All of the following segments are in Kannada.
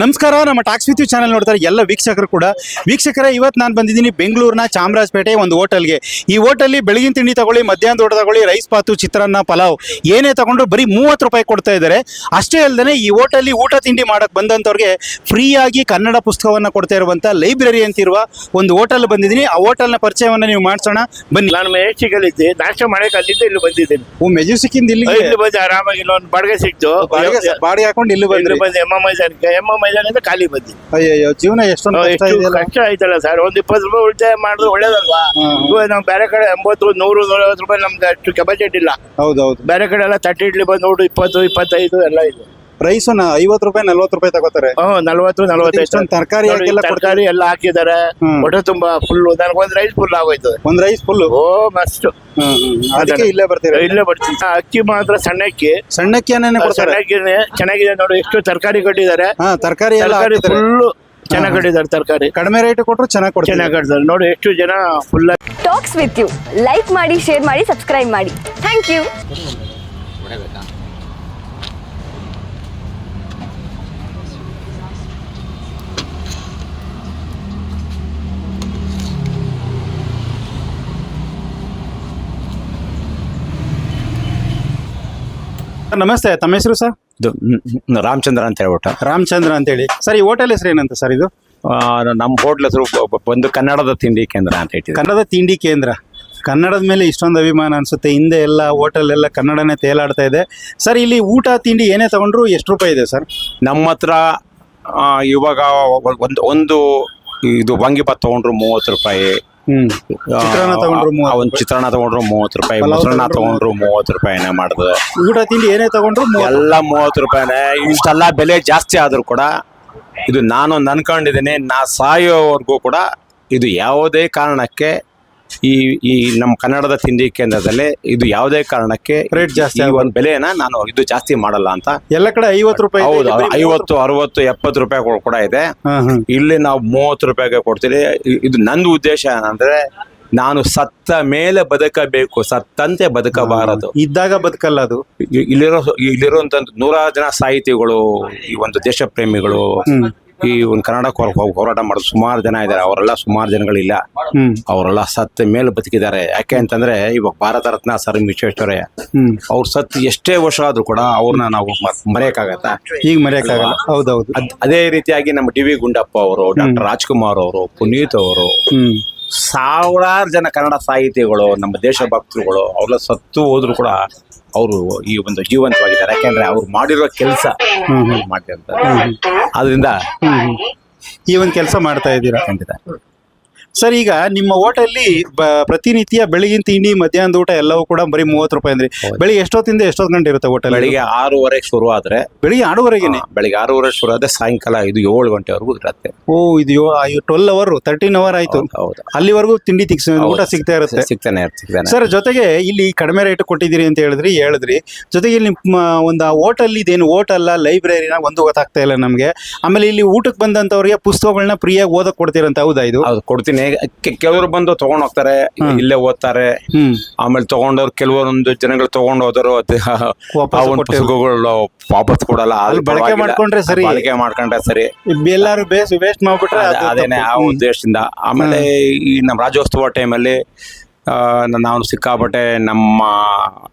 ನಮಸ್ಕಾರ ನಮ್ಮ ಟಾಕ್ಸ್ ವಿತ್ ಚಾನಲ್ ನೋಡ್ತಾರೆ ಎಲ್ಲ ವೀಕ್ಷಕರು ಕೂಡ. ವೀಕ್ಷಕರ ಇವತ್ತು ನಾನು ಬಂದಿದ್ದೀನಿ ಬೆಂಗಳೂರಿನ ಚಾಮರಾಜಪೇಟೆ ಒಂದು ಹೋಟೆಲ್ಗೆ. ಈ ಹೋಟೆಲ್ಲಿ ಬೆಳಗಿನ ತಿಂಡಿ ತಗೊಳ್ಳಿ ಮಧ್ಯಾಹ್ನ ಊಟ ತಗೊಳ್ಳಿ ರೈಸ್ ಪಾತು ಚಿತ್ರಾನ್ನ ಪಲಾವ್ ಏನೇ ತಗೊಂಡ್ರು ಬರೀ ಮೂವತ್ತು ರೂಪಾಯಿ ಕೊಡ್ತಾ ಇದ್ದಾರೆ. ಅಷ್ಟೇ ಅಲ್ಲದೆ ಈ ಹೋಟೆಲ್ಲಿ ಊಟ ತಿಂಡಿ ಮಾಡೋಕ್ಕೆ ಬಂದಂಥವ್ರಿಗೆ ಫ್ರೀಯಾಗಿ ಕನ್ನಡ ಪುಸ್ತಕವನ್ನು ಕೊಡ್ತಾ ಇರುವಂಥ ಲೈಬ್ರರಿ ಅಂತಿರುವ ಒಂದು ಹೋಟೆಲ್ ಬಂದಿದ್ದೀನಿ. ಆ ಹೋಟೆಲ್ನ ಪರಿಚಯವನ್ನು ನೀವು ಮಾಡಿಸೋಣ. ಬನ್ನಿ. ನಾನು ಮೆಜೆಸ್ಟಿಕಲ್ಲಿದ್ದೆ ನಾಷ್ಟ ಮಾಡಕ್ಕೆ ಅಲ್ಲಿಂದ ಇಲ್ಲಿ ಬಂದಿದ್ದೀನಿ. ಓ ಮೆಜೆಸ್ಟಿಕ್ಕಿಂದ ಇಲ್ಲಿ ಇಲ್ಲಿ ಬಂದು ಆರಾಮಾಗಿ ಇಲ್ಲೊಂದು ಬಾಡಿಗೆ ಸಿಕ್ತು. ಬಾಡಿಗೆ ಹಾಕೊಂಡು ಇಲ್ಲಿ ಬಂದ್ರೆ. ಬಂದೆ ಬಂದು ಎಮ್ಮ ಮೈದಾನಕ್ಕೆ ಎಮ್ಮ ಮೈದಾನದಿಂದ ಖಾಲಿ ಬಂದಿ ಅಯ್ಯೋ ಜೀವನ ಎಷ್ಟೊಂದು ಕಷ್ಟ ಎಷ್ಟು ಇದೆಯಲ್ಲ. ಕಷ್ಟ ಆಯ್ತಲ್ಲ ಸರ್. ಒಂದ್ ಇಪ್ಪತ್ತು ರೂಪಾಯಿ ಉಳಿತಾಯ ಮಾಡಿದ್ರೆ ಒಳ್ಳೇದಲ್ವಾ? ಹ್ಮ್. ಇವಾಗ ನಾವು ಬೇರೆ ಕಡೆ ಎಂಬತ್ತು ನೂರು ನೂರೈವತ್ತು ರೂಪಾಯಿ ನಮ್ದು ಅಷ್ಟು ಕೆಪಾಸಿಟಿ ಇಲ್ಲ. ಹೌದೌದು. ಬೇರೆ ಕಡೆ ಎಲ್ಲ ತರ್ಟಿ ಇಡ್ಲಿ ಬಂದು ನೋಡು ಇಪ್ಪತ್ತು ಇಪ್ಪತ್ತೈದು ಎಲ್ಲ ಇದೆ. ರೈಸ್ ಐವತ್ತು ರೂಪಾಯಿ ನಲ್ವತ್ತು ರೂಪಾಯಿ ತಗೋತಾರೆ. ಹ್ಮ್ ನಲ್ವತ್ತು ನಲ್ವತ್ತೈದು ಇಷ್ಟೊಂದು ತರಕಾರಿ ತರಕಾರಿ ಎಲ್ಲ ಹಾಕಿದ್ದಾರೆ. ಹ್ಮ್. ಹೊಟ್ಟೆ ತುಂಬಾ ಫುಲ್ ಒಂದ್ ರೈಸ್ ಫುಲ್ ಆಗೋಯ್ತದೆ ಒಂದ್ ರೈಸ್ ಫುಲ್ ಓ ಮಸ್ತ್ ಅದಕ್ಕೆ ಇಲ್ಲೇ ಬರ್ತೀರಾ? ಇಲ್ಲೇ ಬರ್ತೀನಿ. ಆ, ಅಕ್ಕಿ ಮಾತ್ರ ಸಣ್ಣ ಅಕ್ಕಿ ಏನೇನೆ ಕೊಡ್ತಾರೆ? ಚೆನ್ನಾಗಿದೆ ಚೆನ್ನಾಗಿದೆ ನೋಡಿ ಎಷ್ಟು ತರಕಾರಿ ಕಟ್ಟಿದ್ದಾರೆ. ಹಾ ತರಕಾರಿ ಎಲ್ಲ ತರಕಾರಿ. ಫುಲ್ ಚೆನ್ನಾಗಿ ಕಟ್ಟಿದ್ದಾರೆ ತರಕಾರಿ. ಕಡಿಮೆ ರೇಟ್ ಕೊಟ್ರು ಚೆನ್ನಾಗಿ ಕೊಡ್ತಾರೆ ಚೆನ್ನಾಗಿ ಕಟ್ಟಿದ್ದಾರೆ. ನೋಡಿ ಎಷ್ಟು ಜನ full talks with you like ಮಾಡಿ ಶೇರ್ ಮಾಡಿ ಸಬ್ಸ್ಕ್ರೈಬ್ ಮಾಡಿ. ಥ್ಯಾಂಕ್ ಯು ನಮಸ್ತೆ ತಮ್ಮ ಹೆಸರು ಸರ್? ಇದು ಮ್, ರಾಮಚಂದ್ರ ಅಂತ ಹೇಳ್ಬಿಟ್ಟು. ರಾಮಚಂದ್ರ ಅಂತೇಳಿ. ಸರ್ ಈ ಹೋಟೆಲ್ ಹೆಸರು ಏನಂತ ಸರ್ ಇದು? ಆ, ನಮ್ಮ ಹೋಟ್ಲ್ ಹೆಸರು ಬ- ಬ- ಒಂದು ಕನ್ನಡದ ತಿಂಡಿ ಕೇಂದ್ರ ಅಂತ ಇಟ್ಟಿದ್ದಾರೆ ಕನ್ನಡದ ತಿಂಡಿ ಕೇಂದ್ರ. ಕನ್ನಡದ ಮೇಲೆ ಇಷ್ಟೊಂದು ಅಭಿಮಾನ ಅನ್ಸುತ್ತೆ. ಹಿಂದೆ ಎಲ್ಲ ಹೋಟೆಲ್ ಎಲ್ಲ ಕನ್ನಡನೇ ತೇಲಾಡ್ತಾ ಇದೆ. ಸರ್ ಇಲ್ಲಿ ಊಟ ತಿಂಡಿ ಏನೇ ತಗೊಂಡ್ರು ಎಷ್ಟು ರೂಪಾಯಿ ಇದೆ ಸರ್? ನಮ್ಮ ಹತ್ರ ಆ, ಇವಾಗ ಒಂದು ಒಂದು ಇದು ಭಂಗಿಪಾತ್ ತೊಗೊಂಡ್ರು ಮೂವತ್ತು ರೂಪಾಯಿ. ಹ್ಮ್. ಚಿತ್ರಾನ್ನ ತಗೊಂಡ್ರು ಮೂವತ್ತು ಆ, ಒಂದು ಚಿತ್ರಾನ್ನ ತಗೊಂಡ್ರು ಮೂವತ್ತು ರೂಪಾಯಿ ಪಲಾವ್ ಮೊಸರನ್ನ ತಗೊಂಡ್ರು ಮೂವತ್ತು ರೂಪಾಯಿನೇ ಮಾಡಿದ್ರು ಊಟ ತಿಂಡಿ ಏನೇ ತಗೊಂಡ್ರು ಮೂವತ್ತು. ಎಲ್ಲ ಮೂವತ್ತು ರೂಪಾಯಿನೇ. ಇಷ್ಟೆಲ್ಲ ಬೆಲೆ ಜಾಸ್ತಿ ಆದ್ರೂ ಕೂಡ ಇದು ನಾನು ಅನ್ಕೊಂಡಿದ್ದೀನಿ ನಾ ಸಾಯೋವರೆಗೂ ಕೂಡ ಇದು ಯಾವುದೇ ಕಾರಣಕ್ಕೆ ಈ ಈ ನಮ್ಮ ಕನ್ನಡದ ತಿಂಡಿ ಕೇಂದ್ರದಲ್ಲಿ ಇದು ಯಾವುದೇ ಕಾರಣಕ್ಕೆ ರೇಟ್ ಜಾಸ್ತಿ ಈ ಆಗಲ್ಲ. ಒಂದು ಬೆಲೆನ ನಾನು ಇದು ಜಾಸ್ತಿ ಮಾಡಲ್ಲ ಅಂತ. ಎಲ್ಲ ಕಡೆ ಐವತ್ತು ರೂಪಾಯಿ ಹೌದು ಐವತ್ತು ಅರವತ್ತು ಎಪ್ಪತ್ತು ರೂಪಾಯಿ ಕೂಡ ಇದೆ. ಇಲ್ಲಿ ನಾವು ಮೂವತ್ತು ರೂಪಾಯಿಗೆ ಕೊಡ್ತೀವಿ. ಇದು ನಂದು ಉದ್ದೇಶ ಏನಂದ್ರೆ ನಾನು ಸತ್ತ ಮೇಲೆ ಬದುಕಬೇಕು ಸತ್ತಂತೆ ಬದುಕಬಾರದು. ಇದ್ದಾಗ ಬದುಕಲ್ಲ ಅದು. ಇಲ್ಲಿರೋ ಇಲ್ಲಿರೋ ಇಲ್ಲಿರುವಂತ ನೂರಾರು ಜನ ಸಾಹಿತಿಗಳು ಈ ಒಂದು ದೇಶ ಪ್ರೇಮಿಗಳು. ಈ ಒಂದು ಕನ್ನಡ ಹೋರಾಟ ಮಾಡೋದು ಸುಮಾರು ಜನ ಇದ್ದಾರೆ ಅವರೆಲ್ಲ ಸುಮಾರು ಜನಗಳಿಲ್ಲ. ಅವರೆಲ್ಲ ಸತ್ತ ಮೇಲೆ ಬದುಕಿದ್ದಾರೆ. ಯಾಕೆ ಅಂತಂದ್ರೆ ಇವಾಗ ಭಾರತ ರತ್ನ ಸರ್ ವಿಶ್ವೇಶ್ವರಯ್ಯ ಅವ್ರ ಸತ್ತು ಎಷ್ಟೇ ವರ್ಷ ಆದ್ರೂ ಕೂಡ ಅವ್ರನ್ನ ನಾವು ಮರೆಯಕ್ಕಾಗತ್ತ? ಈಗ ಮರೆಯಕ್ಕಾಗಲ್ಲ. ಹೌದೌದು. ಅದ್- ರೀತಿಯಾಗಿ ನಮ್ಮ ಡಿ ವಿ ಗುಂಡಪ್ಪ ಅವರು ಡಾಕ್ಟರ್ ರಾಜ್ಕುಮಾರ್ ಅವರು ಪುನೀತ್ ಅವರು ಸಾವಿರಾರು ಜನ ಕನ್ನಡ ಸಾಹಿತಿಗಳು ನಮ್ಮ ದೇಶಭಕ್ತರುಗಳು ಅವರೆಲ್ಲ ಸತ್ತು ಹೋದ್ರು ಕೂಡ ಅವರು ಈ ಒಂದು ಜೀವಂತವಾಗಿದ್ದಾರೆ. ಯಾಕೆಂದ್ರೆ ಅವ್ರು ಮಾಡಿರೋ ಕೆಲಸ ಮಾಡ್ತಿರ್ತಾರೆ. ಅದರಿಂದ ಈ ಒಂದು ಕೆಲಸ ಮಾಡ್ತಾ ಇದ್ದೀರಾ? ಖಂಡಿತ. ಸರ್ ಈಗ ನಿಮ್ಮ ಹೋಟೆಲ್ಲಿ ಪ್ರತಿನಿತ್ಯ ಬೆಳಗಿನ ತಿಂಡಿ ಮಧ್ಯಾಹ್ನದ ಊಟ ಎಲ್ಲವೂ ಕೂಡ ಬರೀ ಮೂವತ್ತು ರೂಪಾಯಿ ಅಂದ್ರೆ. ಬೆಳಿಗ್ಗೆ ಎಷ್ಟೊತ್ತಿಂದ ಎಷ್ಟೊತ್ತು ಗಂಟೆ ಇರುತ್ತೆ ಹೋಟೆಲ್ ಬೆಳಿಗ್ಗೆ ಆರೂವರೆಗೆ ಶುರು ಆದ್ರೆ ಬೆಳಿಗ್ಗೆ ಆರೂವರೆಗೆನೆ? ಆ, ಬೆಳಿಗ್ಗೆ ಆರೂವರೆ ಶುರು ಆದ್ರೆ ಸಾಯಂಕಾಲ ಇದು ಏಳು ಗಂಟೆವರೆಗೂ ಇರುತ್ತೆ. ಓ ಇದು ಟ್ವೆಲ್ ಅವರ್ ತರ್ಟೀನ್ ಅವರ್ ಆಯ್ತು. ಅಲ್ಲಿವರೆಗೂ ತಿಂಡಿ ತಿಕ್ಸ ಊಟ ಸಿಗ್ತಾ ಇರುತ್ತೆ. ಸಿಗ್ತಾನೆ ಸರ್ ಜೊತೆಗೆ ಇಲ್ಲಿ ಕಡಿಮೆ ರೇಟ್ ಕೊಟ್ಟಿದ್ದೀರಿ ಅಂತ ಹೇಳಿದ್ರಿ ಹೇಳಿದ್ರಿ. ಜೊತೆಗೆ ಇಲ್ಲಿ ನಿಮ್ಮ ಒಂದು ಹೋಟೆಲ್ ಇದೇನು ಹೋಟೆಲ್ಲ ಲೈಬ್ರರಿನ ಒಂದು ಗೊತ್ತಾಗ್ತಾ ಇಲ್ಲ ನಮಗೆ. ಆಮೇಲೆ ಇಲ್ಲಿ ಊಟಕ್ಕೆ ಬಂದಂತವ್ರಿಗೆ ಪುಸ್ತಕಗಳನ್ನ ಫ್ರೀಯಾಗಿ ಓದಕ್ ಕೊಡ್ತೀರಂತ ಹೌದಾ ಇದು? ಕೊಡ್ತೀನಿ. ಕೆಲವರು ಬಂದು ತಗೊಂಡ್ ಹೋಗ್ತಾರೆ ಇಲ್ಲೇ ಓದ್ತಾರೆ. ಆಮೇಲೆ ತಗೊಂಡವ್ರು ಕೆಲವೊಂದು ಜನಗಳು ತಗೊಂಡ್ ಹೋದರು ವಾಪಸ್ ಕೊಡಲ್ಲ ಅಲ್ಲಿ ಬಳಕೆ ಮಾಡ್ಕೊಂಡ್ರೆ ಸರಿ. ಬಳಕೆ ಮಾಡ್ಕೊಂಡ್ರೆ ಸರಿ. ಎಲ್ಲಾರು ಬೇಸ್ ವೇಸ್ಟ್ ಮಾಡ್ಬಿಟ್ರೆ ಅದೇ- ಅದೇನೆ ಆ. ಉದ್ದೇಶದಿಂದ. ಆಮೇಲೆ ಈ ನಮ್ಮ ರಾಜ್ಯೋತ್ಸವ ಟೈಮಲ್ಲಿ ನಾವು ಸಿಕ್ಕಾಪಟ್ಟೆ ನಮ್ಮ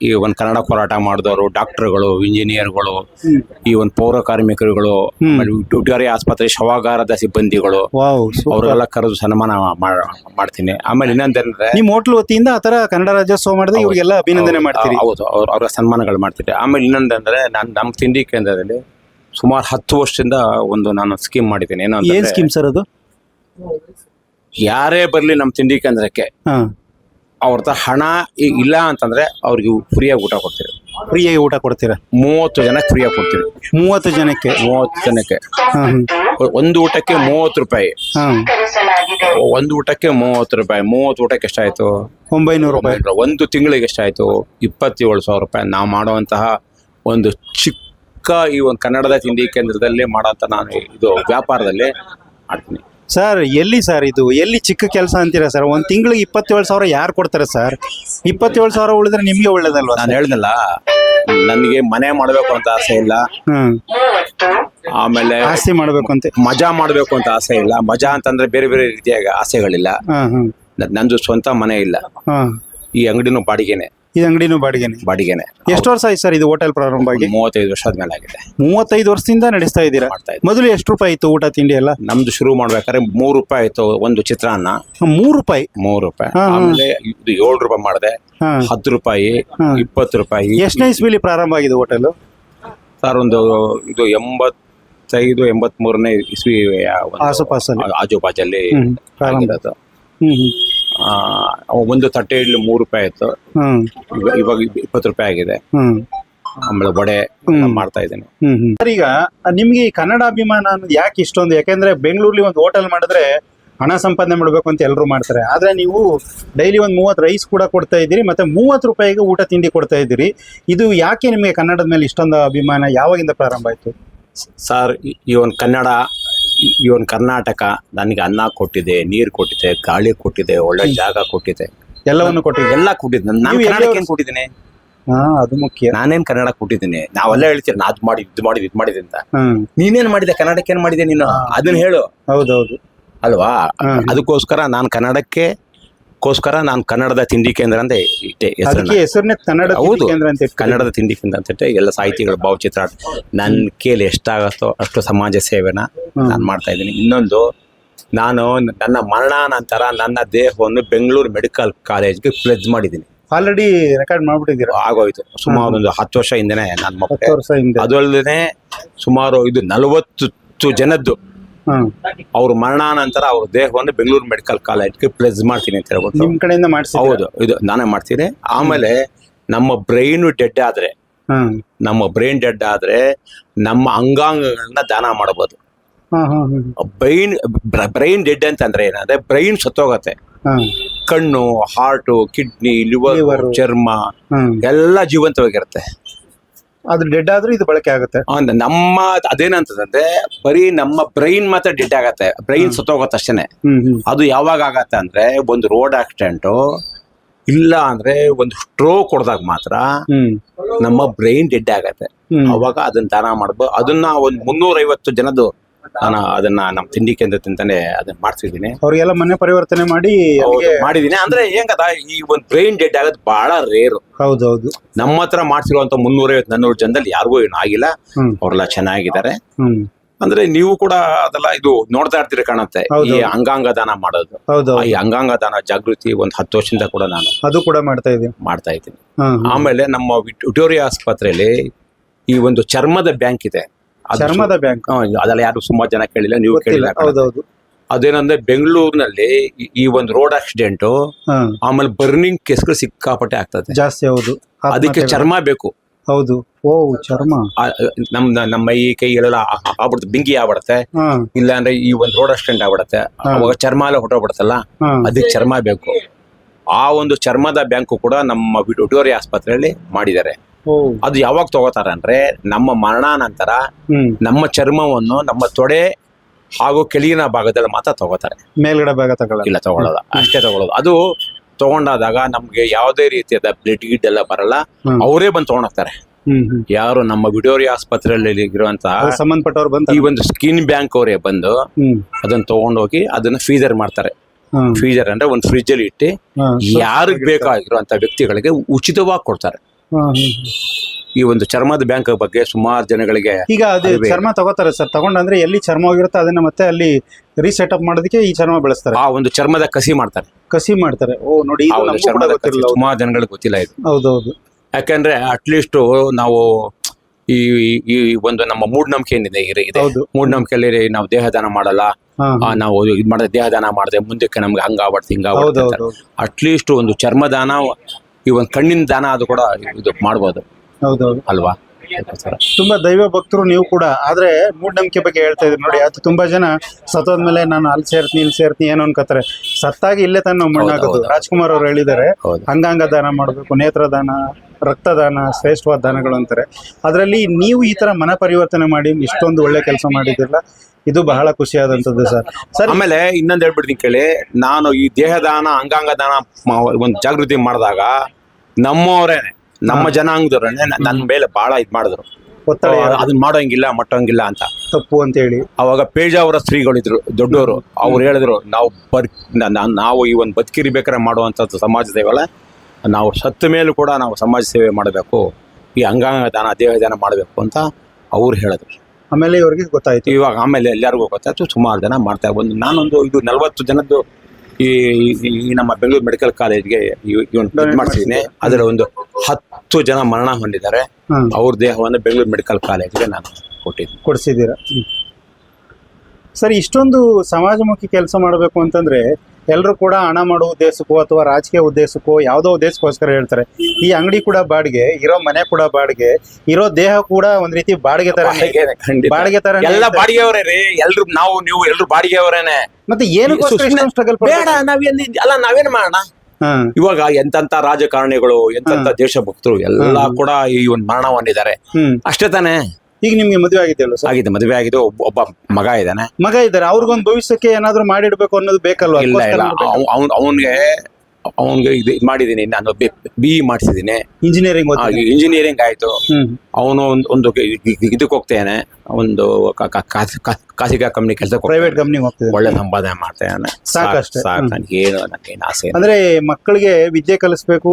ಈ ಒಂದು ಕನ್ನಡ ಹೋರಾಟ ಮಾಡಿದವರು ಡಾಕ್ಟರ್ಗಳು ಇಂಜಿನಿಯರ್ಗಳು ಈ ಒಂದು ಪೌರ ಕಾರ್ಮಿಕರುಗಳು ಆಮೇಲೆ ಡ್ಯೂಟಿಯರಿ ಆಸ್ಪತ್ರೆ ಶವಾಗಾರದ ಸಿಬ್ಬಂದಿಗಳು. ಅವರೆಲ್ಲ ಕರೆದು ಸನ್ಮಾನ ಮಾಡ್- ಮಾಡ್ತೀನಿ. ಆಮೇಲೆ ಇನ್ನೊಂದೇನಂದ್ರೆ ನಿಮ್ಮ ಹೋಟ್ಲ್ ವತಿಯಿಂದ ಆತರ ಕನ್ನಡ ರಾಜ್ಯೋತ್ಸವ ಮಾಡಿದ್ರೆ ಇವರಿಗೆಲ್ಲ ಅಭಿನಂದನೆ ಮಾಡ್ತೀರಿ. ಹೌದು. ಅವ್ರ ಅವ್ರ ಸನ್ಮಾನಗಳು ಮಾಡ್ತೀರಿ ಆಮೇಲೆ ಇನ್ನೊಂದಂದ್ರೆ ನಾನು ನಮ್ಮ ತಿಂಡಿ ಕೇಂದ್ರದಲ್ಲಿ ಸುಮಾರು ಹತ್ತು ವರ್ಷದಿಂದ ಒಂದು ನಾನು ಸ್ಕೀಮ್ ಮಾಡಿದ್ದೀನಿ. ಏನು ಏನ್ ಸ್ಕೀಮ್ ಸರ್ ಅದು? ಯಾರೇ ಬರಲಿ ನಮ್ಮ ತಿಂಡಿ ಕೇಂದ್ರಕ್ಕೆ. ಹಾ ಅವ್ರ ಹತ್ರ ಹಣ ಈ- ಇಲ್ಲ ಅಂತಂದ್ರೆ ಅವ್ರಿಗೆ ಫ್ರೀಯಾಗಿ ಊಟ ಕೊಡ್ತೀರಿ ಫ್ರೀಯಾಗಿ ಊಟ ಕೊಡ್ತೀರಾ? ಮೂವತ್ತು ಜನಕ್ಕೆ ಫ್ರೀಯಾಗಿ ಕೊಡ್ತೀರಿ ಮೂವತ್ತು ಜನಕ್ಕೆ? ಮೂವತ್ತು ಜನಕ್ಕೆ. ಹಾ ಒಂದು ಊಟಕ್ಕೆ ಮೂವತ್ತು ರೂಪಾಯಿ. ಹಾ. ಒಂದು ಊಟಕ್ಕೆ ಮೂವತ್ತು ರೂಪಾಯಿ. ಮೂವತ್ತು ಊಟಕ್ಕೆ ಎಷ್ಟಾಯ್ತು? ಒಂಬೈನೂರು ರೂಪಾಯಿ. ಒಂದು ತಿಂಗಳಿಗೆ ಎಷ್ಟಾಯ್ತು? ಇಪ್ಪತ್ತೇಳು ಸಾವಿರ ರೂಪಾಯಿ. ನಾವು ಮಾಡುವಂತಹ ಒಂದು ಚಿಕ್ಕ ಈ ಒಂದು ಕನ್ನಡದ ತಿಂಡಿ ಕೇಂದ್ರದಲ್ಲಿ ಮಾಡೋಂಥ ನಾನು ಇದು ವ್ಯಾಪಾರದಲ್ಲಿ ಮಾಡ್ತೀನಿ. ಸರ್ ಎಲ್ಲಿ ಸರ್ ಇದು? ಎಲ್ಲಿ ಚಿಕ್ಕ ಕೆಲಸ ಅಂತೀರಾ ಸರ್ ಒಂದ್ ತಿಂಗಳಿಗೆ ಇಪ್ಪತ್ತೇಳು ಸಾವಿರ ಯಾರು ಕೊಡ್ತಾರೆ ಸರ್ ಇಪ್ಪತ್ತೇಳು ಸಾವಿರ ಉಳಿದ್ರೆ ನಿಮ್ಗೆ ಒಳ್ಳೇದಲ್ವಾ ನಾನು ಹೇಳ್ದಲ್ಲ ನನಗೆ ಮನೆ ಮಾಡಬೇಕು ಅಂತ ಆಸೆ ಇಲ್ಲ. ಹ್ಮ್. ಆಮೇಲೆ ಆಸೆ ಮಾಡ್ಬೇಕು ಅಂತ. ಮಜಾ ಮಾಡಬೇಕು ಅಂತ ಆಸೆ ಇಲ್ಲ. ಮಜಾ ಅಂತಂದ್ರೆ ಬೇರೆ ಬೇರೆ ರೀತಿಯ ಆಸೆಗಳಿಲ್ಲ. ಹಾ ನಂದು ಸ್ವಂತ ಮನೆ ಇಲ್ಲ. ಹಾ ಈ ಅಂಗಡಿನೂ ಬಾಡಿಗೆನೆ. ಈ ಅಂಗಡಿನೂ ಬಾಡಿಗೆನೆ. ಬಾಡಿಗೆನೆ. ಎಷ್ಟು ವರ್ಷ ಆಯ್ತು ಸರ್ ಇದು ಹೋಟೆಲ್ ಪ್ರಾರಂಭ ಆಗಿ? ಮೂವತ್ತೈದು ವರ್ಷ ಮೇಲೆ ಆಗಿದೆ. ಮೂವತ್ತೈದು ವರ್ಷದಿಂದ ನಡೆಸ್ತಾ ಇದ್ದೀರಾ? ಮಾಡ್ತಾ ಮೊದಲು ಎಷ್ಟು ರೂಪಾಯಿ ಇತ್ತು ಊಟ ತಿಂಡಿ ಎಲ್ಲ? ನಮ್ದು ಶುರು ಮಾಡ್ಬೇಕಾದ್ರೆ ಮೂರು ರೂಪಾಯಿ ಆಯ್ತು ಒಂದು ಚಿತ್ರಾನ್ನ. ಮೂರು ರೂಪಾಯಿ? ಮೂರು ರೂಪಾಯಿ. ಹಾ, ಹಾ. ಆಮೇಲೆ ಇದು ಏಳು ರೂಪಾಯಿ ಮಾಡಿದೆ. ಹಾ. ಹತ್ತು ರೂಪಾಯಿ ಹಾ. ಇಪ್ಪತ್ತು ರೂಪಾಯಿ. ಎಷ್ಟನೇ ಇಸ್ವಿಲಿ ಪ್ರಾರಂಭ ಆಗಿದೆ ಹೋಟೆಲ್? ಸರ್ ಒಂದು ಇದು ಎಂಬತ್ತೈದು ಎಂಬತ್ ಮೂರನೇ ಇಸ್ವಿ ಆಸುಪಾಸಲ್ಲಿ. ಆಜುಬಾಜಲ್ಲಿ ಹ್ಮ್. ಪ್ರಾರಂಭ. ಆಗಿರೋದು. ಹ್ಮ್ ಹ್ಮ್. ಒಂದು ತಟ್ಟೆ ಇಡ್ಲಿ ಮೂರು ರೂಪಾಯಿ ಇತ್ತು ಹ್ಮ್. ಇವ- ಇವಾಗ ಇಪ್ಪತ್ತು ರೂಪಾಯಿ ಆಗಿದೆ. ಹ್ಮ್. ಆಮೇಲೆ ವಡೆ ಹ್ಮ್. ಮಾಡ್ತಾ ಇದ್ದೀನಿ. ಹ್ಮ್ ಹ್ಮ್. ಸರ್ ಈಗ ನಿಮ್ಗೆ ಈ ಕನ್ನಡ ಅಭಿಮಾನ ಅನ್ನೋದು ಯಾಕೆ ಇಷ್ಟೊಂದು ಯಾಕೆಂದ್ರೆ ಬೆಂಗಳೂರಲ್ಲಿ ಒಂದು ಹೋಟೆಲ್ ಮಾಡಿದ್ರೆ ಹಣ ಸಂಪಾದನೆ ಮಾಡ್ಬೇಕು ಅಂತ ಎಲ್ಲರೂ ಮಾಡ್ತಾರೆ. ಆದ್ರೆ ನೀವು ಡೈಲಿ ಒಂದು ಮೂವತ್ತು ರೈಸ್ ಕೂಡ ಕೊಡ್ತಾ ಇದ್ದೀರಿ ಮತ್ತೆ ಮೂವತ್ತು ರೂಪಾಯಿಗೆ ಊಟ ತಿಂಡಿ ಕೊಡ್ತಾ ಇದ್ದೀರಿ. ಇದು ಯಾಕೆ ನಿಮಗೆ ಕನ್ನಡದ ಮೇಲೆ ಇಷ್ಟೊಂದು ಅಭಿಮಾನ ಯಾವಾಗಿಂದ ಪ್ರಾರಂಭ ಆಯ್ತು? ಸರ್ ಈ ಒಂದು ಕನ್ನಡ ಈ ಕರ್ನಾಟಕ ನನಗೆ ಅನ್ನ ಕೊಟ್ಟಿದೆ ನೀರು ಕೊಟ್ಟಿದೆ ಗಾಳಿ ಕೊಟ್ಟಿದೆ ಒಳ್ಳೆ ಜಾಗ ಕೊಟ್ಟಿದೆ. ಎಲ್ಲವನ್ನು ಕೊಟ್ಟಿದೆ ಎಲ್ಲ ಕೊಟ್ಟಿದ್ದೆ. ನಾನು ನೀವು ಕನ್ನಡಕ್ಕೆ ಏನ್ ಕೊಟ್ಟಿದ್ದೀನಿ? ಹಾ ಅದು ಮುಖ್ಯ. ನಾನೇನ್ ಕನ್ನಡ ಕೊಟ್ಟಿದ್ದೀನಿ? ನಾವೆಲ್ಲ ಹೇಳ್ತೀರಿ ನಾ ಅದ್ ಮಾಡಿ ಇದ್ ಮಾಡಿ ಇದ್ ಮಾಡಿದೆ ಅಂತ. ಹ್ಮ್ ನೀನೇನ್ ಮಾಡಿದೆ? ಕನ್ನಡಕ್ಕೆ ಏನ್ ಮಾಡಿದೆ ನೀನು? ಅದನ್ನ ಹೇಳು. ಹೌದೌದು. ಅಲ್ವಾ? ಅದಕ್ಕೋಸ್ಕರ ನಾನು ಕನ್ನಡಕ್ಕೆ ಗೋಸ್ಕರ ನಾನು ಕನ್ನಡದ ತಿಂಡಿ ಕೇಂದ್ರ ಅಂತ ಇಟ್ಟೆ ಹೆಸರನ್ನ. ಅದಕ್ಕೆ ಹೆಸರನ್ನೇ ಕನ್ನಡ ಹೌದು ಕೇಂದ್ರ ಅಂತ. ಕನ್ನಡದ ತಿಂಡಿ ಕೇಂದ್ರ ಅಂತ ಇಟ್ಟೆ. ಎಲ್ಲ ಸಾಹಿತಿಗಳು ಭಾವಚಿತ್ರ ನನ್ನ ಕೇಳಿ ಎಷ್ಟಾಗತ್ತೋ ಅಷ್ಟು ಸಮಾಜ ಸೇವೆನ. ನಾನು ಮಾಡ್ತಾ ಇದ್ದೀನಿ. ಇನ್ನೊಂದು ನಾನು ನನ್ನ ಮರಣಾನಂತರ ನನ್ನ ದೇಹವನ್ನು ಬೆಂಗಳೂರು ಮೆಡಿಕಲ್ ಕಾಲೇಜ್ಗೆ ಪ್ಲೆಜ್ ಮಾಡಿದ್ದೀನಿ. ಆಲ್ರೆಡಿ ರೆಕಾರ್ಡ್ ಮಾಡ್ಬಿಟ್ಟಿದ್ದೀರಾ? ಆಗೋಯ್ತು. ಸುಮಾರು ಒಂದು ಹತ್ತು ವರ್ಷ ಹಿಂದೆನೆ ನನ್ನ ಹತ್ತು ಮಕ್ಕಳು ವರ್ಷ ಹಿಂದೆ. ಅದಲ್ಲದೆ ಸುಮಾರು ಇದು ನಲವತ್ತು ಜನದ್ದು ಅವ್ರ ಮರಣಾನಂತರ ಅವ್ರ ದೇಹವನ್ನು ಬೆಂಗಳೂರು ಮೆಡಿಕಲ್ ಕಾಲೇಜ್ಗೆ ಪ್ಲೇಸ್ ಮಾಡ್ತೀನಿ ಅಂತ ಹೇಳ್ಬೋದು. ನಿಮ್ ಕಡೆಯಿಂದ ಮಾಡಿಸಿ ಹೌದು ಇದು ನಾನೇ ಮಾಡ್ತೀನಿ. ಆಮೇಲೆ ನಮ್ಮ ಬ್ರೈನ್ ಡೆಡ್ ಆದ್ರೆ ನಮ್ಮ ಬ್ರೈನ್ ಡೆಡ್ ಆದ್ರೆ ನಮ್ಮ ಅಂಗಾಂಗಗಳನ್ನ ದಾನ ಮಾಡಬಹುದು ಬ್ರೈನ್ ಬ್ರೈನ್ ಡೆಡ್ ಅಂತಂದ್ರೆ ಏನಂದ್ರೆ ಬ್ರೈನ್ ಸತ್ತೋಗತ್ತೆ. ಕಣ್ಣು ಹಾರ್ಟು ಕಿಡ್ನಿ ಲಿವರ್ ಚರ್ಮ ಎಲ್ಲ ಜೀವಂತವಾಗಿರುತ್ತೆ. ಅದು ಡೆಡ್ ಆದ್ರೂ ಇದು ಬಳಕೆ ಆಗುತ್ತೆ. ನಮ್ಮ ಅದೇನಂತಂದ್ರೆ ಬರೀ ನಮ್ಮ ಬ್ರೈನ್ ಮಾತ್ರ ಡೆಡ್ ಆಗತ್ತೆ. ಬ್ರೈನ್ ಸತ್ತೋಗತ್ತೆ ಅಷ್ಟೇನೆ. ಅದು ಯಾವಾಗ ಆಗತ್ತೆ ಅಂದ್ರೆ ಒಂದು ರೋಡ್ ಆಕ್ಸಿಡೆಂಟು ಇಲ್ಲ ಅಂದ್ರೆ ಒಂದು ಸ್ಟ್ರೋಕ್ ಹೊಡೆದಾಗ ಮಾತ್ರ ನಮ್ಮ ಬ್ರೈನ್ ಡೆಡ್ ಆಗತ್ತೆ. ಅವಾಗ ಅದನ್ನ ದಾನ ಮಾಡ್ಬೋದು ಅದನ್ನ ಒಂದು ಮುನ್ನೂರೈವತ್ತು ಜನದ್ದು ನಾನು ಅದನ್ನ ನಮ್ಮ ತಿಂಡಿ ಕೇಂದ್ರ ತಿಂತಾನೆ ಅದನ್ನ ಮಾಡ್ತಿದ್ದೀನಿ. ಅವ್ರಿಗೆಲ್ಲ ಮನೆ ಪರಿವರ್ತನೆ ಮಾಡಿ ಮಾಡಿದೀನಿ ಅಂದ್ರೆ ಹೆಂಗದ ಈ ಒಂದು ಬ್ರೈನ್ ಡೆಡ್ ಆಗೋದು ಬಹಳ ರೇರು ಹೌದೌದು. ನಮ್ಮ ಹತ್ರ ಮಾಡ್ಸಿರುವಂತ ಮುನ್ನೂರೈವತ್ತು ನಾನ್ನೂರು ಜನದಲ್ಲಿ ಯಾರಿಗೂ ಏನು ಆಗಿಲ್ಲ. ಅವರೆಲ್ಲ ಚೆನ್ನಾಗಿದ್ದಾರೆ. ಹ್ಮ್. ಅಂದ್ರೆ ನೀವು ಕೂಡ ಅದೆಲ್ಲ ಇದು ನೋಡ್ತಾ ಇರ್ತೀರಿ ಕಾಣುತ್ತೆ. ಈ ಅಂಗಾಂಗ ದಾನ ಮಾಡೋದು. ಹೌದು ಈ ಅಂಗಾಂಗ ದಾನ ಜಾಗೃತಿ ಒಂದ್ ಹತ್ತು ವರ್ಷದಿಂದ ಕೂಡ ನಾನು ಅದು ಕೂಡ ಮಾಡ್ತಾ ಇದ್ದೀನಿ. ಮಾಡ್ತಾ ಇದ್ದೀನಿ. ಆಮೇಲೆ ನಮ್ಮ ವಿಟೋರಿಯಾ ವಿಕ್ಟೋರಿಯಾ ಆಸ್ಪತ್ರೆಯಲ್ಲಿ ಈ ಒಂದು ಚರ್ಮದ ಬ್ಯಾಂಕ್ ಇದೆ. ಚರ್ಮದ ಬ್ಯಾಂಕ್ ಅದೆಲ್ಲ ಯಾರು ಸುಮಾರು ಜನ ಕೇಳಿಲ್ಲ ನೀವು ಕೇಳಿಲ್ಲ ಹೌದೌದು. ಅದೇನಂದ್ರೆ ಬೆಂಗಳೂರಿನಲ್ಲಿ ಈ- ಒಂದು ರೋಡ್ ಆಕ್ಸಿಡೆಂಟ್ ಆಮೇಲೆ ಬರ್ನಿಂಗ್ ಕೇಸ್ಗಳು ಸಿಕ್ಕಾಪಟ್ಟೆ ಆಗ್ತದೆ. ಜಾಸ್ತಿ ಹೌದು. ಅದಕ್ಕೆ ಚರ್ಮ ಬೇಕು. ಹೌದು. ಓ ಚರ್ಮ. ನಮ್ ನಮ್ಮ ಈ ಕೈಗಳೆಲ್ಲ ಆಗ್ಬಿಡುತ್ತೆ ಬೆಂಕಿ ಆಗ್ಬಿಡತ್ತೆ. ಇಲ್ಲ ಅಂದ್ರೆ ಈ ಒಂದು ರೋಡ್ ಆಕ್ಸಿಡೆಂಟ್ ಆಗ್ಬಿಡತ್ತೆ. ಅವಾಗ ಚರ್ಮ ಎಲ್ಲ ಹೊಟ್ಟೋಗ್ಬಿಡುತ್ತಲ್ಲ ಅದಕ್ಕೆ ಚರ್ಮ ಬೇಕು. ಆ ಒಂದು ಚರ್ಮದ ಬ್ಯಾಂಕು ಕೂಡ ನಮ್ಮ ವಿಕ್ಟೋರಿಯಾ ಆಸ್ಪತ್ರೆಯಲ್ಲಿ ಮಾಡಿದ್ದಾರೆ. ಅದು ಯಾವಾಗ ತಗೋತಾರ ಅಂದ್ರೆ ನಮ್ಮ ಮರಣಾನಂತರ ನಮ್ಮ ಚರ್ಮವನ್ನು ನಮ್ಮ ತೊಡೆ ಹಾಗೂ ಕೆಳಗಿನ ಭಾಗದಲ್ಲಿ ಮಾತ್ರ ತಗೋತಾರೆ. ಮೇಲ್ಗಡೆ ಭಾಗ ತಗೊಳ್ಳಲ್ಲ ಇಲ್ಲ ತಗೊಳ್ಳೋದು ಅಷ್ಟೇ ತಗೊಳ್ಳೋದು ಅದು ತಗೊಂಡಾದಾಗ ನಮ್ಗೆ ಯಾವುದೇ ರೀತಿಯಾದ ಬ್ಲಡ್ ಗಿಡ್ ಎಲ್ಲ ಬರಲ್ಲ. ಅವರೇ ಬಂದು ತಗೊಂಡೋಗ್ತಾರೆ. ಯಾರು ನಮ್ಮ ವಿಡಿಯೋರಿ ಆಸ್ಪತ್ರೆಯಲ್ಲಿ ಇರುವಂತಹ ಸಂಬಂಧಪಟ್ಟವ್ರು ಬಂದು ಈ ಒಂದು ಸ್ಕಿನ್ ಬ್ಯಾಂಕ್ ಅವರೇ ಬಂದು ಅದನ್ನ ತಗೊಂಡೋಗಿ ಅದನ್ನ ಫೀಜರ್ ಮಾಡ್ತಾರೆ. ಫ್ರೀಜರ್ ಫೀಜರ್ ಅಂದ್ರೆ ಒಂದು ಫ್ರಿಜ್ ಅಲ್ಲಿ ಇಟ್ಟು ಯಾರಿಗೆ ಬೇಕಾಗಿರುವಂತ ವ್ಯಕ್ತಿಗಳಿಗೆ ಉಚಿತವಾಗಿ ಕೊಡ್ತಾರೆ. ಈ ಒಂದು ಚರ್ಮದ ಬ್ಯಾಂಕ್ ಬಗ್ಗೆ ಸುಮಾರು ಜನಗಳಿಗೆ ಈಗ ಅದು. ಚರ್ಮ ತಗೋತಾರೆ ಸರ್. ತಗೊಂಡಂದ್ರೆ ಎಲ್ಲಿ ಚರ್ಮ ಹೋಗಿರುತ್ತೆ ಅದನ್ನ ಮತ್ತೆ ಅಲ್ಲಿ ರೀಸೆಟ್ ಅಪ್ ಮಾಡೋದಕ್ಕೆ ಈ ಚರ್ಮ ಬೆಳೆಸ್ತಾರೆ. ಆ ಒಂದು ಚರ್ಮದ ಕಸಿ ಮಾಡ್ತಾರೆ. ಕಸಿ ಮಾಡ್ತಾರೆ. ಓ ನೋಡಿ ಆ ಇದು ಒಂದು ನಮಗೂ ಕೂಡ ಚರ್ಮದ ಕಸಿ ಗೊತ್ತಿರಲಿಲ್ಲ ಸುಮಾರು ಜನಗಳಿಗೆ ಗೊತ್ತಿಲ್ಲ ಇದು. ಹೌದೌದು. ಯಾಕಂದ್ರೆ ಅಟ್ಲೀಸ್ಟ್ ನಾವು ಈ ಈ ಒಂದು ನಮ್ಮ ಮೂಢನಂಬಿಕೆ ಏನಿದೆ ಇರ- ಇದೆ. ಹೌದು. ಮೂಢನಂಬಿಕೆಯಲ್ಲಿ ನಾವು ದೇಹದಾನ ಮಾಡಲ್ಲ. ಹಾ ಆ, ನಾವು ಇದು ಮಾಡಿದ್ರೆ ದೇಹದಾನ ಮಾಡಿದ್ರೆ ಮುಂದಕ್ಕೆ ನಮ್ಗೆ ಹಂಗಾಗ್ಬಾರ್ದು ಹಿಂಗಾಗ್ಬಾರ್ದು ಹೌದೌದು. ಅಟ್ಲೀಸ್ಟ್ ಒಂದು ಚರ್ಮದಾನ ಈ ಒಂದು ಕಣ್ಣಿನ ದಾನ ಅದು ಕೂಡ ಇದು ಮಾಡ್ಬೋದು. ಹೌದೌದು. ಅಲ್ವಾ? ತುಂಬಾ ದೈವ ಭಕ್ತರು ನೀವು ಕೂಡ ಆದ್ರೆ ಮೂಢನಂಬಿಕೆ ಬಗ್ಗೆ ಹೇಳ್ತಾ ಇದ್ರಿ ನೋಡಿ ಅದು ತುಂಬಾ ಜನ ಸತ್ತೋದ್ಮೇಲೆ ನಾನು ಅಲ್ಲಿ ಸೇರ್ತೀನಿ ಇಲ್ಲಿ ಸೇರ್ತೀನಿ ಏನೋ ಅನ್ಕೋತಾರೆ. ಸತ್ತಾಗಿ ಇಲ್ಲೇ ತಾನು ನಾವು ಮಣ್ಣಾಕೋದು ಹೌದು. ರಾಜ್ಕುಮಾರ್ ಅವ್ರು ಹೇಳಿದ್ದಾರೆ ಅಂಗಾಂಗ ದಾನ ಮಾಡಬೇಕು ನೇತ್ರದಾನ ರಕ್ತದಾನ ಶ್ರೇಷ್ಠವಾದ ದಾನಗಳು ಅಂತಾರೆ. ಅದರಲ್ಲಿ ನೀವು ಈ ತರ ಮನ ಪರಿವರ್ತನೆ ಮಾಡಿ ಇಷ್ಟೊಂದು ಒಳ್ಳೆ ಕೆಲಸ ಮಾಡಿದಿರಲ್ಲ ಇದು ಬಹಳ ಖುಷಿಯಾದಂಥದ್ದು ಸರ್. ಸರ್. ಆಮೇಲೆ ಇನ್ನೊಂದು ಹೇಳ್ಬಿಡ್ತೀನಿ ಕೇಳಿ ನಾನು ಈ ದೇಹದಾನ ಅಂಗಾಂಗ ದಾನ ಒಂದು ಜಾಗೃತಿ ಮಾಡಿದಾಗ ನಮ್ಮವರೇನೆ ನಮ್ಮ ಜನಾಂಗದವ್ರನ್ನೇ ನ- ನನ್ನ ಮೇಲೆ ಬಹಳ ಇದ್ ಮಾಡಿದ್ರು. ಒತ್ತಡ ಮಾಡೋ ಅದನ್ನ ಮಾಡೋಂಗಿಲ್ಲ ಮಟ್ಟೋಂಗಿಲ್ಲ ಅಂತ. ತಪ್ಪು ಅಂತ ಹೇಳಿ ಅವಾಗ ಪೇಜಾವರ ಶ್ರೀಗಳಿದ್ರು ದೊಡ್ಡವರು ಅವ್ರು ಹೇಳಿದ್ರು ನಾವು ಬರ್ ನ- ನ- ನಾವು ಈ ಒಂದು ಬದುಕಿರ್ಬೇಕಾದ್ರೆ ಮಾಡುವಂಥದ್ದು ಸಮಾಜ ಸೇವೆಲ್ಲ ನಾವು ಸತ್ತ ಮೇಲೂ ಕೂಡ ನಾವು ಸಮಾಜ ಸೇವೆ ಮಾಡಬೇಕು ಈ ಅಂಗಾಂಗ ದಾನ ದೇವ ದಾನ ಮಾಡಬೇಕು ಅಂತ ಅವ್ರು ಹೇಳಿದ್ರು. ಆಮೇಲೆ ಇವ್ರಿಗೆ ಗೊತ್ತಾಯ್ತು. ಇವಾಗ ಆಮೇಲೆ ಎಲ್ಲರಿಗೂ ಗೊತ್ತಾಯ್ತು ಸುಮಾರು ಜನ ಮಾಡ್ತಾ ಒಂದು ನಾನೊಂದು ಇದು ನಲವತ್ತು ಜನದ್ದು ಈ ಈ- ಈ ನಮ್ಮ ಬೆಂಗಳೂರು ಮೆಡಿಕಲ್ ಕಾಲೇಜ್ಗೆ ಇವನ್ Donate ಮಾಡ್ತಿದ್ದೀನಿ ಅದರ ಒಂದು ಹತ್ತು ಜನ ಮರಣ ಹೊಂದಿದ್ದಾರೆ. ಹ್ಮ್. ಅವ್ರ ದೇಹವನ್ನು ಬೆಂಗಳೂರು ಮೆಡಿಕಲ್ ಕಾಲೇಜ್ಗೆ ನಾನು ಕೊಟ್ಟಿದ್ದೀನಿ. ಕೊಡಿಸಿದ್ದೀರಾ? ಸರ್ ಇಷ್ಟೊಂದು ಸಮಾಜಮುಖಿ ಕೆಲಸ ಮಾಡಬೇಕು ಅಂತಂದ್ರೆ ಎಲ್ಲರೂ ಕೂಡ ಹಣ ಮಾಡೋ ಉದ್ದೇಶಕ್ಕೋ ಅಥವಾ ರಾಜಕೀಯ ಉದ್ದೇಶಕ್ಕೋ ಯಾವುದೋ ಉದ್ದೇಶಕ್ಕೋಸ್ಕರ ಹೇಳ್ತಾರೆ. ಈ ಅಂಗಡಿ ಕೂಡ ಬಾಡಿಗೆ ಇರೋ ಮನೆ ಕೂಡ ಬಾಡಿಗೆ ಇರೋ ದೇಹ ಕೂಡ ಒಂದ್ ರೀತಿ ಬಾಡಿಗೆ ತರ ಖಂಡಿತ. ಬಾಡಿಗೆ ತರ ಎಲ್ಲ ಬಾಡಿಗೆಯವರೇ ರೀ. ಎಲ್ರು ನಾವು ನೀವು ಎಲ್ರು ಬಾಡಿಗೆಯವರೇನೆ. ಮತ್ತೆ ಏನಕ್ಕೋಸ್ಕರ ಸ್ಟ್ರಗಲ್ ಬೇಡ ನಾವೇನ್ ಅಲ್ಲ ನಾವೇನ್ ಮಾಡೋಣ? ಇವಾಗ ಎಂತೆಂತ ರಾಜಕಾರಣಿಗಳು ಎಂತೆಂತ ದೇಶಭಕ್ತರು ಎಲ್ಲ ಕೂಡ ಈ ಒಂದು ಮರಣ ಹೊಂದಿದ್ದಾರೆ ಅಷ್ಟೇ ತಾನೇ. ಈಗ ನಿಮ್ಗೆ ಮದುವೆ ಆಗಿದೆಯಲ್ಲ ಸರ್? ಆಗಿದೆ ಮದುವೆ ಆಗಿದೆ. ಒಬ್ಬ ಒಬ್ಬ ಮಗ ಇದ್ದಾನೆ. ಮಗ ಇದ್ದಾರೆ. ಅವ್ರಿಗೊಂದು ಭವಿಷ್ಯಕ್ಕೆ ಏನಾದ್ರು ಮಾಡಿಡ್ಬೇಕು ಅನ್ನೋದು ಬೇಕಲ್ವಾ? ಇಲ್ಲ ಇಲ್ಲ. ಅವ್ನ್ ಅವನ್ಗೆ ಅವನ್ಗೆ ಇದು ಮಾಡಿದೀನಿ. ನಾನು ಬಿ ಇ ಮಾಡಿಸಿದೀನಿ. ಇಂಜಿನಿಯರಿಂಗ್ ಇಂಜಿನಿಯರಿಂಗ್ ಆಯ್ತು. ಅವನು ಒಂದು ಒಂದು ಇದಕ್ಕೆ ಹೋಗ್ತೇನೆ ಒಂದು ಖಾಸಗಿ ಕಂಪ್ನಿ ಕೆಲಸಕ್ಕೆ ಪ್ರೈವೇಟ್ ಕಂಪ್ನಿಗೆ ಹೋಗ್ತಿದ್ದಾರೆ ಒಳ್ಳೆ ಸಂಪಾದನೆ ಮಾಡ್ತೇನೆ ಸಾಕಷ್ಟೇ. ಸಾಕು ನನಗೆ ಏನು ನನಗೇನು ಆಸೆ ಇಲ್ಲ. ಅಂದ್ರೆ ಮಕ್ಕಳಿಗೆ ವಿದ್ಯೆ ಕಲಿಸ್ಬೇಕು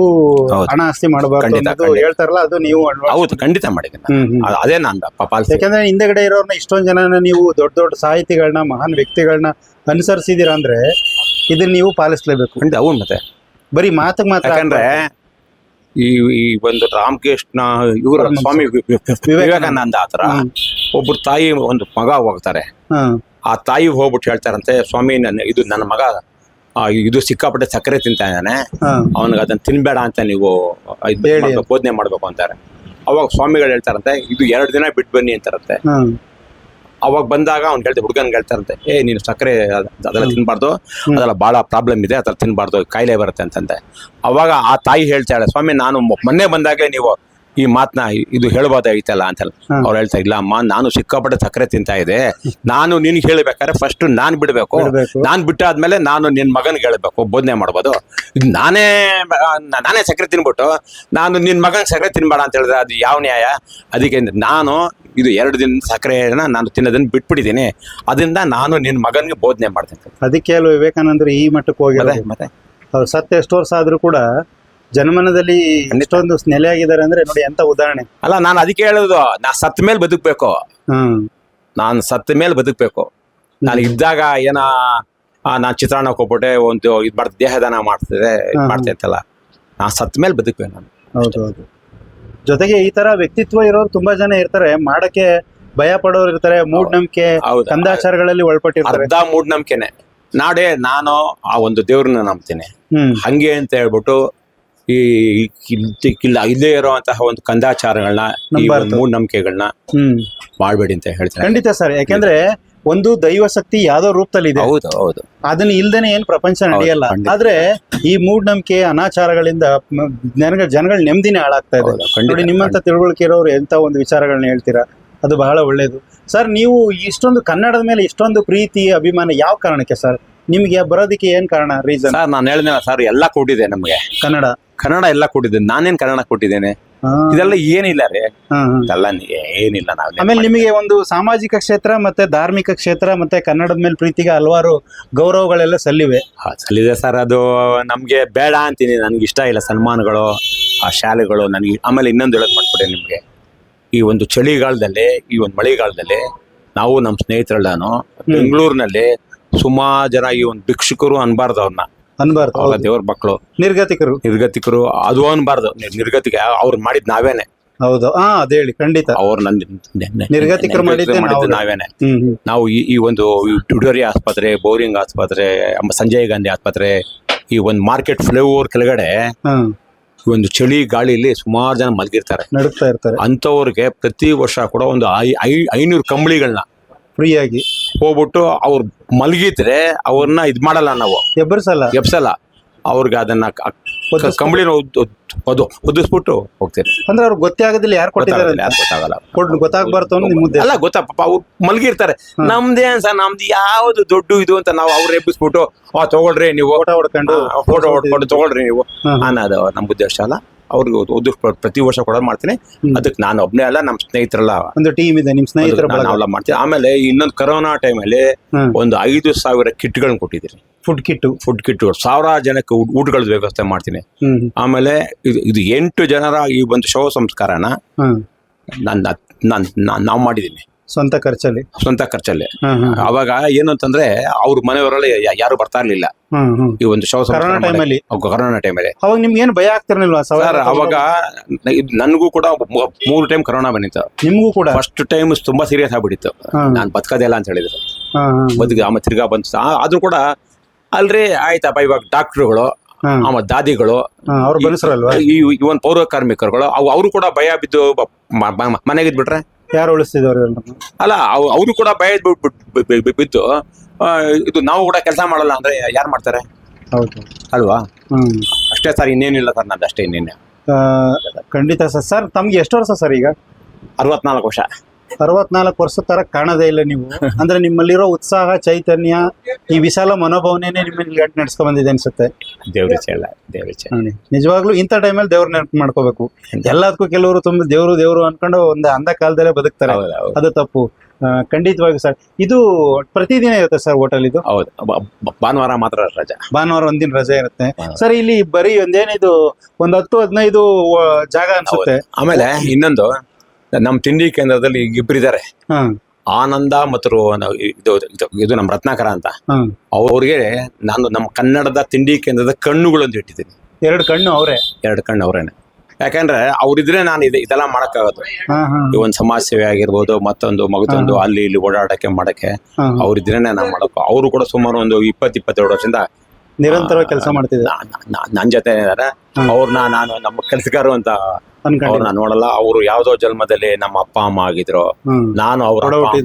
ಹೌದು. ಹಣ ಆಸ್ತಿ ಮಾಡಬಾರ್ದು ಖಂಡಿತ, ಅನ್ನೋದು ಖಂಡಿತ. ಹೇಳ್ತಾರಲ್ಲ ಅದು ನೀವು ಹೌದು ಖಂಡಿತ ಮಾಡಿದ್ದೀನಿ ನಾನು. ಹ್ಮ್, ಹ್ಮ್. ಅದ್- ಅದೇ ನಂದ ಪಾಲ್ ಯಾಕಂದ್ರೆ ಹಿಂದೆಗಡೆ ಇರೋರ್ನ ಇಷ್ಟೊಂದ್ ಜನನ ನೀವು ದೊಡ್ಡ ದೊಡ್ಡ ಸಾಹಿತಿಗಳನ್ನ ಮಹಾನ್ ವ್ಯಕ್ತಿಗಳನ್ನ ಅನುಸರಿಸಿದೀರ ಅಂದ್ರೆ ಇದನ್ನ ನೀವು ಪಾಲಿಸ್ಲೇಬೇಕು ಖಂಡಿತ ಅವ್ನು ಮತ್ತೆ ಬರೀ ಮಾತಿಗೆ ಮಾತ್ರ ಯಾಕಂದ್ರೆ ಈ ಈ ಒಂದು ರಾಮಕೃಷ್ಣ ಇವರ ಸ್ವಾಮಿ ವಿವೇಕಾನಂದ ಹ್ಮ್. ಒಬ್ರು ತಾಯಿ ಒಂದು ಮಗ ಹೋಗ್ತಾರೆ. ಆ ತಾಯಿ ಹೋಗ್ಬಿಟ್ಟು ಹೇಳ್ತಾರಂತೆ ಸ್ವಾಮಿ ನನ್ನ ಇದು ನನ್ನ ಮಗ ಆ, ಇದು ಸಿಕ್ಕಾಪಟ್ಟೆ ಸಕ್ಕರೆ ತಿಂತಾ ಇದ್ದಾನೆ. ಅವನಿಗೆ ಅದನ್ನ ತಿನ್ಬೇಡ ಅಂತ ನೀವು ಇದ್ ಹೇಳಿ. ಮಾಡ್ಬೇಕು, ಬೋಧನೆ ಮಾಡ್ಬೇಕು ಅಂತಾರೆ. ಅವಾಗ ಸ್ವಾಮಿಗಳು ಹೇಳ್ತಾರಂತೆ ಇದು ಎರಡು ದಿನ ಬಿಟ್ಟು ಬನ್ನಿ ಅಂತಾರಂತೆ. ಅವಾಗ ಬಂದಾಗ ಅವ್ನು ಹೇಳ್ತಾರೆ ಹುಡುಗನ್ಗೆ ಹೇಳ್ತಾರಂತೆ ಏ ನೀನು ಸಕ್ಕರೆ ಅದ್- ಅದೆಲ್ಲ ತಿನ್ಬಾರ್ದು. ಅದೆಲ್ಲ ಭಾಳ ಪ್ರಾಬ್ಲಮ್ ಇದೆ ಅದೆಲ್ಲ ತಿನ್ಬಾರ್ದು ಕಾಯಿಲೆ ಬರುತ್ತೆ ಅಂತಂದೆ. ಅವಾಗ ಆ ತಾಯಿ ಹೇಳ್ತಾಳೆ ಸ್ವಾಮಿ ನಾನು ಮೊನ್ನೆ ಬಂದಾಗಲೇ ನೀವು ಈ ಮಾತನ್ನ ಇದು ಹೇಳ್ಬೋದಾಗಿತ್ತಲ್ಲ ಅಂತಲ್ಲ. ಹ್ಮ್. ಅವ್ರು ಹೇಳ್ತಾ ಇಲ್ಲ ಅಮ್ಮ ನಾನು ಸಿಕ್ಕಾಪಟ್ಟೆ ಸಕ್ಕರೆ ತಿಂತಾ ಇದೆ ನಾನು ನಿನ್ಗೆ ಹೇಳ್ಬೇಕಾದ್ರೆ ಫಸ್ಟ್ ನಾನ್ ಬಿಡ್ಬೇಕು. ನಾನು ಬಿಟ್ಟಾದ್ಮೇಲೆ ನಾನು ನಿನ್ ಮಗನ್ಗೆ ಹೇಳ್ಬೇಕು ಬೋಧನೆ ಮಾಡ್ಬೋದು. ಇದು ನಾನೇ ನಾನೇ ಸಕ್ಕರೆ ತಿನ್ಬಿಟ್ಟು ನಾನು ನಿನ್ ಮಗನ್ ಸಕ್ಕರೆ ತಿನ್ಬೇಡ ಅಂತ ಹೇಳಿದ್ರೆ ಅದು ಯಾವ ನ್ಯಾಯ? ಅದಕ್ಕೆ ನಾನು ಇದು ಎರಡು ದಿನ ಸಕ್ಕರೆನ ನಾನು ತಿನ್ನೋದನ್ನ ಬಿಟ್ಬಿಟ್ಟಿದ್ದೀನಿ. ಅದರಿಂದ ನಾನು ನಿನ್ನ ಮಗನಿಗೆ ಬೋಧನೆ ಮಾಡ್ತೇನೆ. ಅದಕ್ಕೆ ಅಲ್ವ ವಿವೇಕಾನಂದರು ಈ ಮಟ್ಟಕ್ಕೆ ಹೋಗಿರೋದು ಮತ್ತೆ ಅವ್ರು ಸತ್ಯ ಎಷ್ಟು ವರ್ಷ ಆದರೂ ಕೂಡ ಜನಮನದಲ್ಲಿ ಇಷ್ಟೊಂದು ನೆಲೆಯಾಗಿದ್ದಾರೆ ಅಂದ್ರೆ ನೋಡಿ ಎಂತ ಉದಾಹರಣೆ. ಅಲ್ಲ ನಾನು ಅದಕ್ಕೆ ಹೇಳೋದು ನಾ ಸತ್ತ ಮೇಲೆ ಬದುಕಬೇಕು. ಹ್ಮ್ ನಾನು ಸತ್ತ ಮೇಲೆ ಬದುಕಬೇಕು. ನಾನು ಇದ್ದಾಗ ಏನ ನಾನು ಚಿತ್ರಾನ್ನ ಹೋಗ್ಬಿಟ್ಟೆ ಒಂದು ಇದು ಮಾಡ್ತಾ ದೇಹದಾನ ಮಾಡ್ತಿದ್ದೆ. ಮಾಡ್ತಾ ಇತ್ತಲ್ಲ. ನಾನು ಸತ್ತ ಮೇಲೆ ಬದುಕಬೇಕು ನಾನು. ಹೌದು ಹೌದು. ಜೊತೆಗೆ ಈ ತರ ವ್ಯಕ್ತಿತ್ವ ಇರೋರು ತುಂಬಾ ಜನ ಇರ್ತಾರೆ. ಮಾಡಕ್ಕೆ ಭಯ ಪಡೋರು ಇರ್ತಾರೆ. ಮೂಢನಂಬಿಕೆ ಹೌದು. ಕಂದಾಚಾರಗಳಲ್ಲಿ ಒಳಪಟ್ಟಿರ್ತಾರೆ. ಅರ್ಧ ಮೂಢನಂಬಿಕೆನೆ ನಾಡೇ ನಾನು ಆ ಒಂದು ದೇವ್ರನ್ನ ನಂಬ್ತೀನಿ. ಹ್ಮ್. ಹಂಗೆ ಅಂತ ಹೇಳ್ಬಿಟ್ಟು ಈ ಇಲ್- ಇಲ್ಲ ಇಲ್ಲೇ ಇರುವಂತಹ ಒಂದು ಕಂದಾಚಾರಗಳನ್ನ ಈ ನಂಬಾರ್ದು. ಮೂಢನಂಬಿಕೆಗಳನ್ನ ಹ್ಮ್. ಮಾಡ್ಬೇಡಿ ಅಂತ ಹೇಳ್ತಾರೆ ಖಂಡಿತ ಸರ್. ಯಾಕೆಂದ್ರೆ ಒಂದು ದೈವ ಶಕ್ತಿ ಯಾವ್ದೋ ರೂಪದಲ್ಲಿ ಇದೆ ಹೌದು ಹೌದು. ಅದನ್ನ ಇಲ್ದೇನೆ ಏನ್ ಪ್ರಪಂಚ ನಡೆಯಲ್ಲ. ಖಂಡಿತ. ಆದ್ರೆ ಈ ಮೂಢನಂಬಿಕೆ ಅನಾಚಾರಗಳಿಂದ ಮ- ಜನಗಳ ಜನಗಳ ನೆಮ್ಮದಿನೇ ಹಾಳಾಗ್ತಾ ಇದೆ. ಹೌದು, ಖಂಡಿತ, ನೋಡಿ ನಿಮ್ಮಂತ ತಿಳುವಳಿಕೆ ಇರೋರು ಎಂತ ಒಂದು ವಿಚಾರಗಳನ್ನ ಹೇಳ್ತೀರಾ? ಅದು ಬಹಳ ಒಳ್ಳೇದು. ಸರ್ ನೀವು ಇಷ್ಟೊಂದು ಕನ್ನಡದ ಮೇಲೆ ಇಷ್ಟೊಂದು ಪ್ರೀತಿ ಅಭಿಮಾನ ಯಾವ ಕಾರಣಕ್ಕೆ ಸರ್? ನಿಮ್ಗೆ ಬರೋದಕ್ಕೆ ಏನ್ ಕಾರಣ ರೀಸನ್ ಸರ್ ನಾನು ಹೇಳಿದೆ ಸರ್ ಎಲ್ಲ ಕೊಟ್ಟಿದೆ ನಮಗೆ. ಕನ್ನಡ? ಕನ್ನಡ ಎಲ್ಲ ಕೊಟ್ಟಿದ್ದೇನೆ. ನಾನೇನ್ ಕನ್ನಡ ಕೊಟ್ಟಿದ್ದೇನೆ? ಹಾ, ಇದೆಲ್ಲ ಏನಿಲ್ಲ ರೀ. ಹಾ, ಹಾ. ಇದೆಲ್ಲ ನಿ- ಏನಿಲ್ಲ ನಾವು ಆಮೇಲೆ ನಿಮಗೆ ಒಂದು ಸಾಮಾಜಿಕ ಕ್ಷೇತ್ರ ಮತ್ತೆ ಧಾರ್ಮಿಕ ಕ್ಷೇತ್ರ ಮತ್ತೆ ಕನ್ನಡದ ಮೇಲೆ ಪ್ರೀತಿಗೆ ಹಲವಾರು ಗೌರವಗಳೆಲ್ಲ ಸಲ್ಲಿವೆ. ಸಲ್ಲಿದೆ ಸರ್. ಅದು ನಮ್ಗೆ ಬೇಡ ಅಂತೀನಿ. ನನ್ಗೆ ಇಷ್ಟ ಇಲ್ಲ ಸನ್ಮಾನಗಳು ಆ ಶಾಲೆಗಳು. ನನಗೆ ಆಮೇಲೆ ಇನ್ನೊಂದು ಹೇಳೋದು ಮಾಡ್ಕೊಡಿ ನಿಮ್ಗೆ. ಈ ಒಂದು ಚಳಿಗಾಲದಲ್ಲಿ ಈ ಒಂದು ಮಳೆಗಾಲದಲ್ಲಿ ನಾವು ನಮ್ಮ ಸ್ನೇಹಿತರೆಲ್ಲಾನು ಬೆಂಗಳೂರಿನಲ್ಲಿ ಸುಮಾರು ಜನ ಈ ಒಂದು ಭಿಕ್ಷುಕರು ಅನ್ಬಾರ್ದು ಅವ್ರನ್ನ ಅನ್ಬಾರ್ದು. ದೇವ್ರ ಮಕ್ಕಳು ನಿರ್ಗತಿಕರು. ನಿರ್ಗತಿಕರು ಅದು ಅನ್ಬಾರ್ದು. ನಿರ್- ನಿರ್ಗತಿಗೆ ಅವ್ರು ಮಾಡಿದ್ ನಾವೇನೆ. ಹೌದು. ಹಾ ಅದೇ ಹೇಳಿ ಖಂಡಿತ. ಅವ್ರು ನಿರ್ಗತಿಕರು ಮಾಡಿದ್ದೆ ನಾವು. ನಾವೇನೆ. ಹ್ಮ್ ಹ್ಮ್. ನಾವು ಈ ಈ ಒಂದು ಟುಡೋರಿ ಆಸ್ಪತ್ರೆ ಬೋರಿಂಗ್ ಆಸ್ಪತ್ರೆ ಸಂಜಯ್ ಗಾಂಧಿ ಆಸ್ಪತ್ರೆ ಈ ಒಂದು ಮಾರ್ಕೆಟ್ ಫ್ಲೈಓವರ್ ಕೆಳಗಡೆ ಹಾ. ಈ ಒಂದು ಚಳಿ ಗಾಳಿಲಿ ಸುಮಾರು ಜನ ಮಲಗಿರ್ತಾರೆ. ನಡುಕ್ತಾ ಇರ್ತಾರೆ. ಅಂಥವ್ರಿಗೆ ಪ್ರತಿ ವರ್ಷ ಕೂಡ ಒಂದು ಐ ಐ ಐನೂರು ಕಂಬಳಿಗಳನ್ನ ಫ್ರೀಯಾಗಿ. ಹೋಗ್ಬಿಟ್ಟು ಅವ್ರು ಮಲಗಿದ್ರೆ ಅವ್ರನ್ನ ಇದ್ ಮಾಡಲ್ಲ ನಾವು. ಎಬ್ಬರ್ಸಲ್ಲ ಎಬ್ಸಲ್ಲ ಅವ್ರಿಗೆ ಅದನ್ನ ಒದಿಸ್ಬಿಟ್ಟು. ಕಂಬಳಿನ ಅದು ಉದ್ದಿಸ್ಬಿಟ್ಟು ಒದಿಸ್ಬಿಟ್ಟು ಹೋಗ್ತೀರಿ. ಅಂದ್ರೆ ಅವ್ರಿಗೆ ಗೊತ್ತೇ ಆಗೋದಿಲ್ಲ ಯಾರು ಕೊಟ್ಟಿದ್ದಾರೆ ಗೊತ್ತಾಗಲ್ಲ ಅಂದ್ರೆ ಗೊತ್ತಾಗಲ್ಲ. ಕೊಡ್ ಗೊತ್ತಾಗ್ಬಾರ್ದು ನಿಮ್ಮ ಅಲ್ಲ ಗೊತ್ತಾ ಪಾಪ ಅವ್ರು ಮಲಗಿರ್ತಾರೆ. ನಮ್ದೇ ಸರ್ ನಮ್ದು ಯಾವ್ದು ದೊಡ್ಡ ಇದು ಅಂತ ನಾವು ಅವ್ರು ಎಬ್ಬಿಸ್ಬಿಟ್ಟು ಆ ತಗೊಳ್ರಿ ನೀವು. ಫೋಟೋ ಹೊಡ್ಕೊಂಡು ಫೋಟೋ ಹೊಡ್ಕೊಂಡು ತಗೊಳ್ರಿ ನೀವು ಹಾ. ಅನ್ನೋದು ನಮ್ಮ ಉದ್ದೇಶ ಅಲ್ಲ? ಅವ್ರಿಗೆ ಉದ್ಯೋಗ ಪ್ರತಿ ವರ್ಷ ಕೂಡ ಮಾಡ್ತೀನಿ. ಅದಕ್ಕೆ ನಾನು ಒಬ್ಬನೇ ಅಲ್ಲ ನಮ್ಮ ಸ್ನೇಹಿತರಲ್ಲ ಒಂದು ಟೀಮ್ ಇದೆ ನಿಮ್ ಸ್ನೇಹಿತರ ಮಾಡ್ತೀನಿ ನಾವೆಲ್ಲ ಮಾಡ್ತೀವಿ. ಆಮೇಲೆ ಇನ್ನೊಂದು ಕರೋನಾ ಟೈಮಲ್ಲಿ ಅಲ್ಲಿ ಒಂದು ಐದು ಸಾವಿರ ಕಿಟ್ಗಳನ್ನ ಕೊಟ್ಟಿದ್ದೀನಿ. ಫುಡ್ ಕಿಟ್ಟು ಫುಡ್ ಕಿಟ್ ಸಾವಿರ ಜನಕ್ಕೆ ಊಟ- ಊಟಗಳ ವ್ಯವಸ್ಥೆ ಮಾಡ್ತೀನಿ. ಹ್ಮ್. ಆಮೇಲೆ ಇದು ಇದು ಎಂಟು ಜನರ ಈ ಒಂದು ಶವ ಸಂಸ್ಕಾರನ ಹ್ಮ್ ನಾನು ನಾವು ಮಾಡಿದ್ದೀನಿ ಸ್ವಂತ ಖರ್ಚಲ್ಲಿ? ಸ್ವಂತ ಖರ್ಚಲ್ಲಿ. ಹ್ಮ್ ಹ್ಮ್ ಅವಾಗ ಏನು ಅಂತಂದ್ರೆ ಅವ್ರ ಮನೆಯವರಲ್ಲಿ ಯಾ- ಯಾರು ಬರ್ತಾ ಇರ್ಲಿಲ್ಲ ಹ್ಮ್ ಹ್ಮ್ ಈ ಒಂದು ಶವ ಸಂಸ್ಕಾರ ಮಾಡಕ್ಕೆ. ಟೈಮಲ್ಲಿ? ಕರೋನಾ ಟೈಮಲ್ಲಿ. ಅವಾಗ ನಿಮ್ಗೆ ಏನು ಭಯ ಆಗ್ತಿರ್ಲಿಲ್ವಾ ಸರ್ ಅವಾಗ ಇದ್ ನನಗೂ ಕೂಡ ಮೂ- ಮೂರು ಟೈಮ್ ಕೊರೋನಾ ಬಂದಿತ್ತು. ನಿಮ್ಗೂ ಕೂಡ? ಫಸ್ಟ್ ಟೈಮ್ ತುಂಬಾ ಸೀರಿಯಸ್ ಆಗ್ಬಿಟ್ಟಿತ್ತು. ಹಾ. ನಾನು ಬದುಕದೇ ಇಲ್ಲ ಅಂತ ಹೇಳಿದ್ರು. ಹಾ, ಹಾ, ಬದುಕಿ ಆಮೇಲೆ ತಿರ್ಗಾ ಬಂತು ಆ- ಆದ್ರೂ ಕೂಡ ಅಲ್ರಿ ಆಯ್ತಪ್ಪ ಇವಾಗ ಡಾಕ್ಟ್ರುಗಳು ಹಾ. ಆಮೇಲೆ ದಾದಿಗಳು ಹಾ, ಅವ್ರು ಬಂದ್ರಲ್ವಾ ಈ ಒಂದು ಪೌರ ಕಾರ್ಮಿಕರುಗಳು ಅವು ಅವರು ಕೂಡ ಭಯ ಬಿದ್ದು ಬ- ಮ- ಮ- ಮನೆಗೆ ಇದ್ಬಿಟ್ರೆ? ಯಾರು ಉಳಿಸ್ತಿದವ್ರು ಎಲ್ರನ್ನೂ? ಅಲ್ಲ ಅವರು ಕೂಡ ಭಯ ಆ, ಇದು ನಾವು ಕೂಡ ಕೆಲಸ ಮಾಡಲ್ಲ ಅಂದ್ರೆ ಯಾರು ಮಾಡ್ತಾರೆ? ಹೌದು. ಅಲ್ವಾ? ಹ್ಮ್. ಅಷ್ಟೇ ಸರ್ ಇನ್ನೇನಿಲ್ಲ ಸರ್ ನಂದು ಅಷ್ಟೇ ಇನ್ನೇನು. ಆ, ಖಂಡಿತ ಸರ್. ಸರ್ ತಮ್ಗೆ ಎಷ್ಟು ವರ್ಷ ಸರ್ ಈಗ? ಅರವತ್ನಾಲ್ಕು ವರ್ಷ. ಅರವತ್ನಾಲ್ಕು ವರ್ಷ ತರ ಕಾಣದೇ ಇಲ್ಲ ನೀವು. ಅಂದ್ರೆ ನಿಮ್ಮಲ್ಲಿರೋ ಉತ್ಸಾಹ ಚೈತನ್ಯ ಈ ವಿಶಾಲ ಮನೋಭಾವನೆನೇ ನಿಮ್ಮಲ್ಲಿ ಗಂಟು ನಡ್ಸ್ಕೊ ಬಂದಿದೆ ಅನ್ಸುತ್ತೆ. ದೇವ್ರ ಇಲ್ಲ ದೇವ್ರ ನೋಡಿ, ನಿಜವಾಗ್ಲೂ ಇಂಥ ಟೈಮಲ್ಲಿ ದೇವ್ರ ನೆನಪು ಮಾಡ್ಕೋಬೇಕು. ಎಲ್ಲದಕ್ಕೂ ಕೆಲವರು ತುಂಬ ದೇವ್ರು ದೇವ್ರು ಅನ್ಕೊಂಡು ಒಂದು ಅಂಧ ಕಾಲದಲ್ಲೇ ಬದುಕ್ತಾರೆ. ಹೌದು ಹೌದು. ಅದು ತಪ್ಪು. ಆ, ಖಂಡಿತವಾಗಿ ಸರ್. ಇದು ಪ್ರತಿದಿನ ಇರುತ್ತೆ ಸರ್ ಹೋಟೆಲ್ ಇದು? ಹೌದು. ಬ- ಬ- ಭಾನುವಾರ ಮಾತ್ರ ರಜಾ. ಭಾನುವಾರ ಒಂದಿನ ರಜೆ ಇರುತ್ತೆ. ಹಾ. ಸರ್ ಇಲ್ಲಿ ಬರೀ ಒಂದೇನಿದು ಒಂದ್ ಹತ್ತು ಹದಿನೈದು ಜಾಗ ಅನ್ಸುತ್ತೆ. ಆಮೇಲೆ ಇನ್ನೊಂದು ನಮ್ಮ ತಿಂಡಿ ಕೇಂದ್ರದಲ್ಲಿ ಇಬ್ಬರಿದ್ದಾರೆ ಆನಂದ ಮತ್ತು ಇದು ಇದು- ನಮ್ಮ ರತ್ನಾಕರ ಅಂತ. ಅವ್ರಿಗೆ ನಾನು ನಮ್ಮ ಕನ್ನಡದ ತಿಂಡಿ ಕೇಂದ್ರದ ಕಣ್ಣುಗಳು ಅಂತ ಇಟ್ಟಿದ್ದೀನಿ. ಎರಡು ಕಣ್ಣು ಅವರೇ? ಎರಡು ಕಣ್ಣು ಅವರೇನೆ. ಯಾಕಂದ್ರೆ ಅವ್ರಿದ್ರೆ ನಾನು ಇದೆ ಇದೆಲ್ಲ ಮಾಡಕ್ಕಾಗತ್ತೆ ಈ ಒಂದು ಸಮಾಜ ಸೇವೆ ಆಗಿರ್ಬೋದು ಮತ್ತೊಂದು ಮಗದೊಂದು ಅಲ್ಲಿ ಇಲ್ಲಿ ಓಡಾಡಕ್ಕೆ ಮಾಡಕ್ಕೆ ಅವ್ರಿದ್ರೆ ಅವ್ರಿದ್ರೇನೆ ನಾನು ಮಾಡಕ್ಕೆ ಅವರು ಕೂಡ ಸುಮಾರು ಒಂದು ಇಪ್ಪತ್ತು ಇಪ್ಪತ್ತೆರಡು ವರ್ಷದಿಂದ ನಿರಂತರ ಕೆಲಸ ಮಾಡ್ತಿದ್ದೆ ನನ್ನ ಜೊತೆ. ಅವ್ರನ್ನ ನಾನು ನಮ್ಮ ಕೆಲಸಗಾರು ಅಂತ ಅವ್ರನ್ನ ನೋಡಲ್ಲ ಅವರು ಯಾವ್ದೋ ಜನ್ಮದಲ್ಲಿ ನಮ್ಮ ಅಪ್ಪ ಅಮ್ಮ ಆಗಿದ್ರು. ನಾನು ಅವ್ರ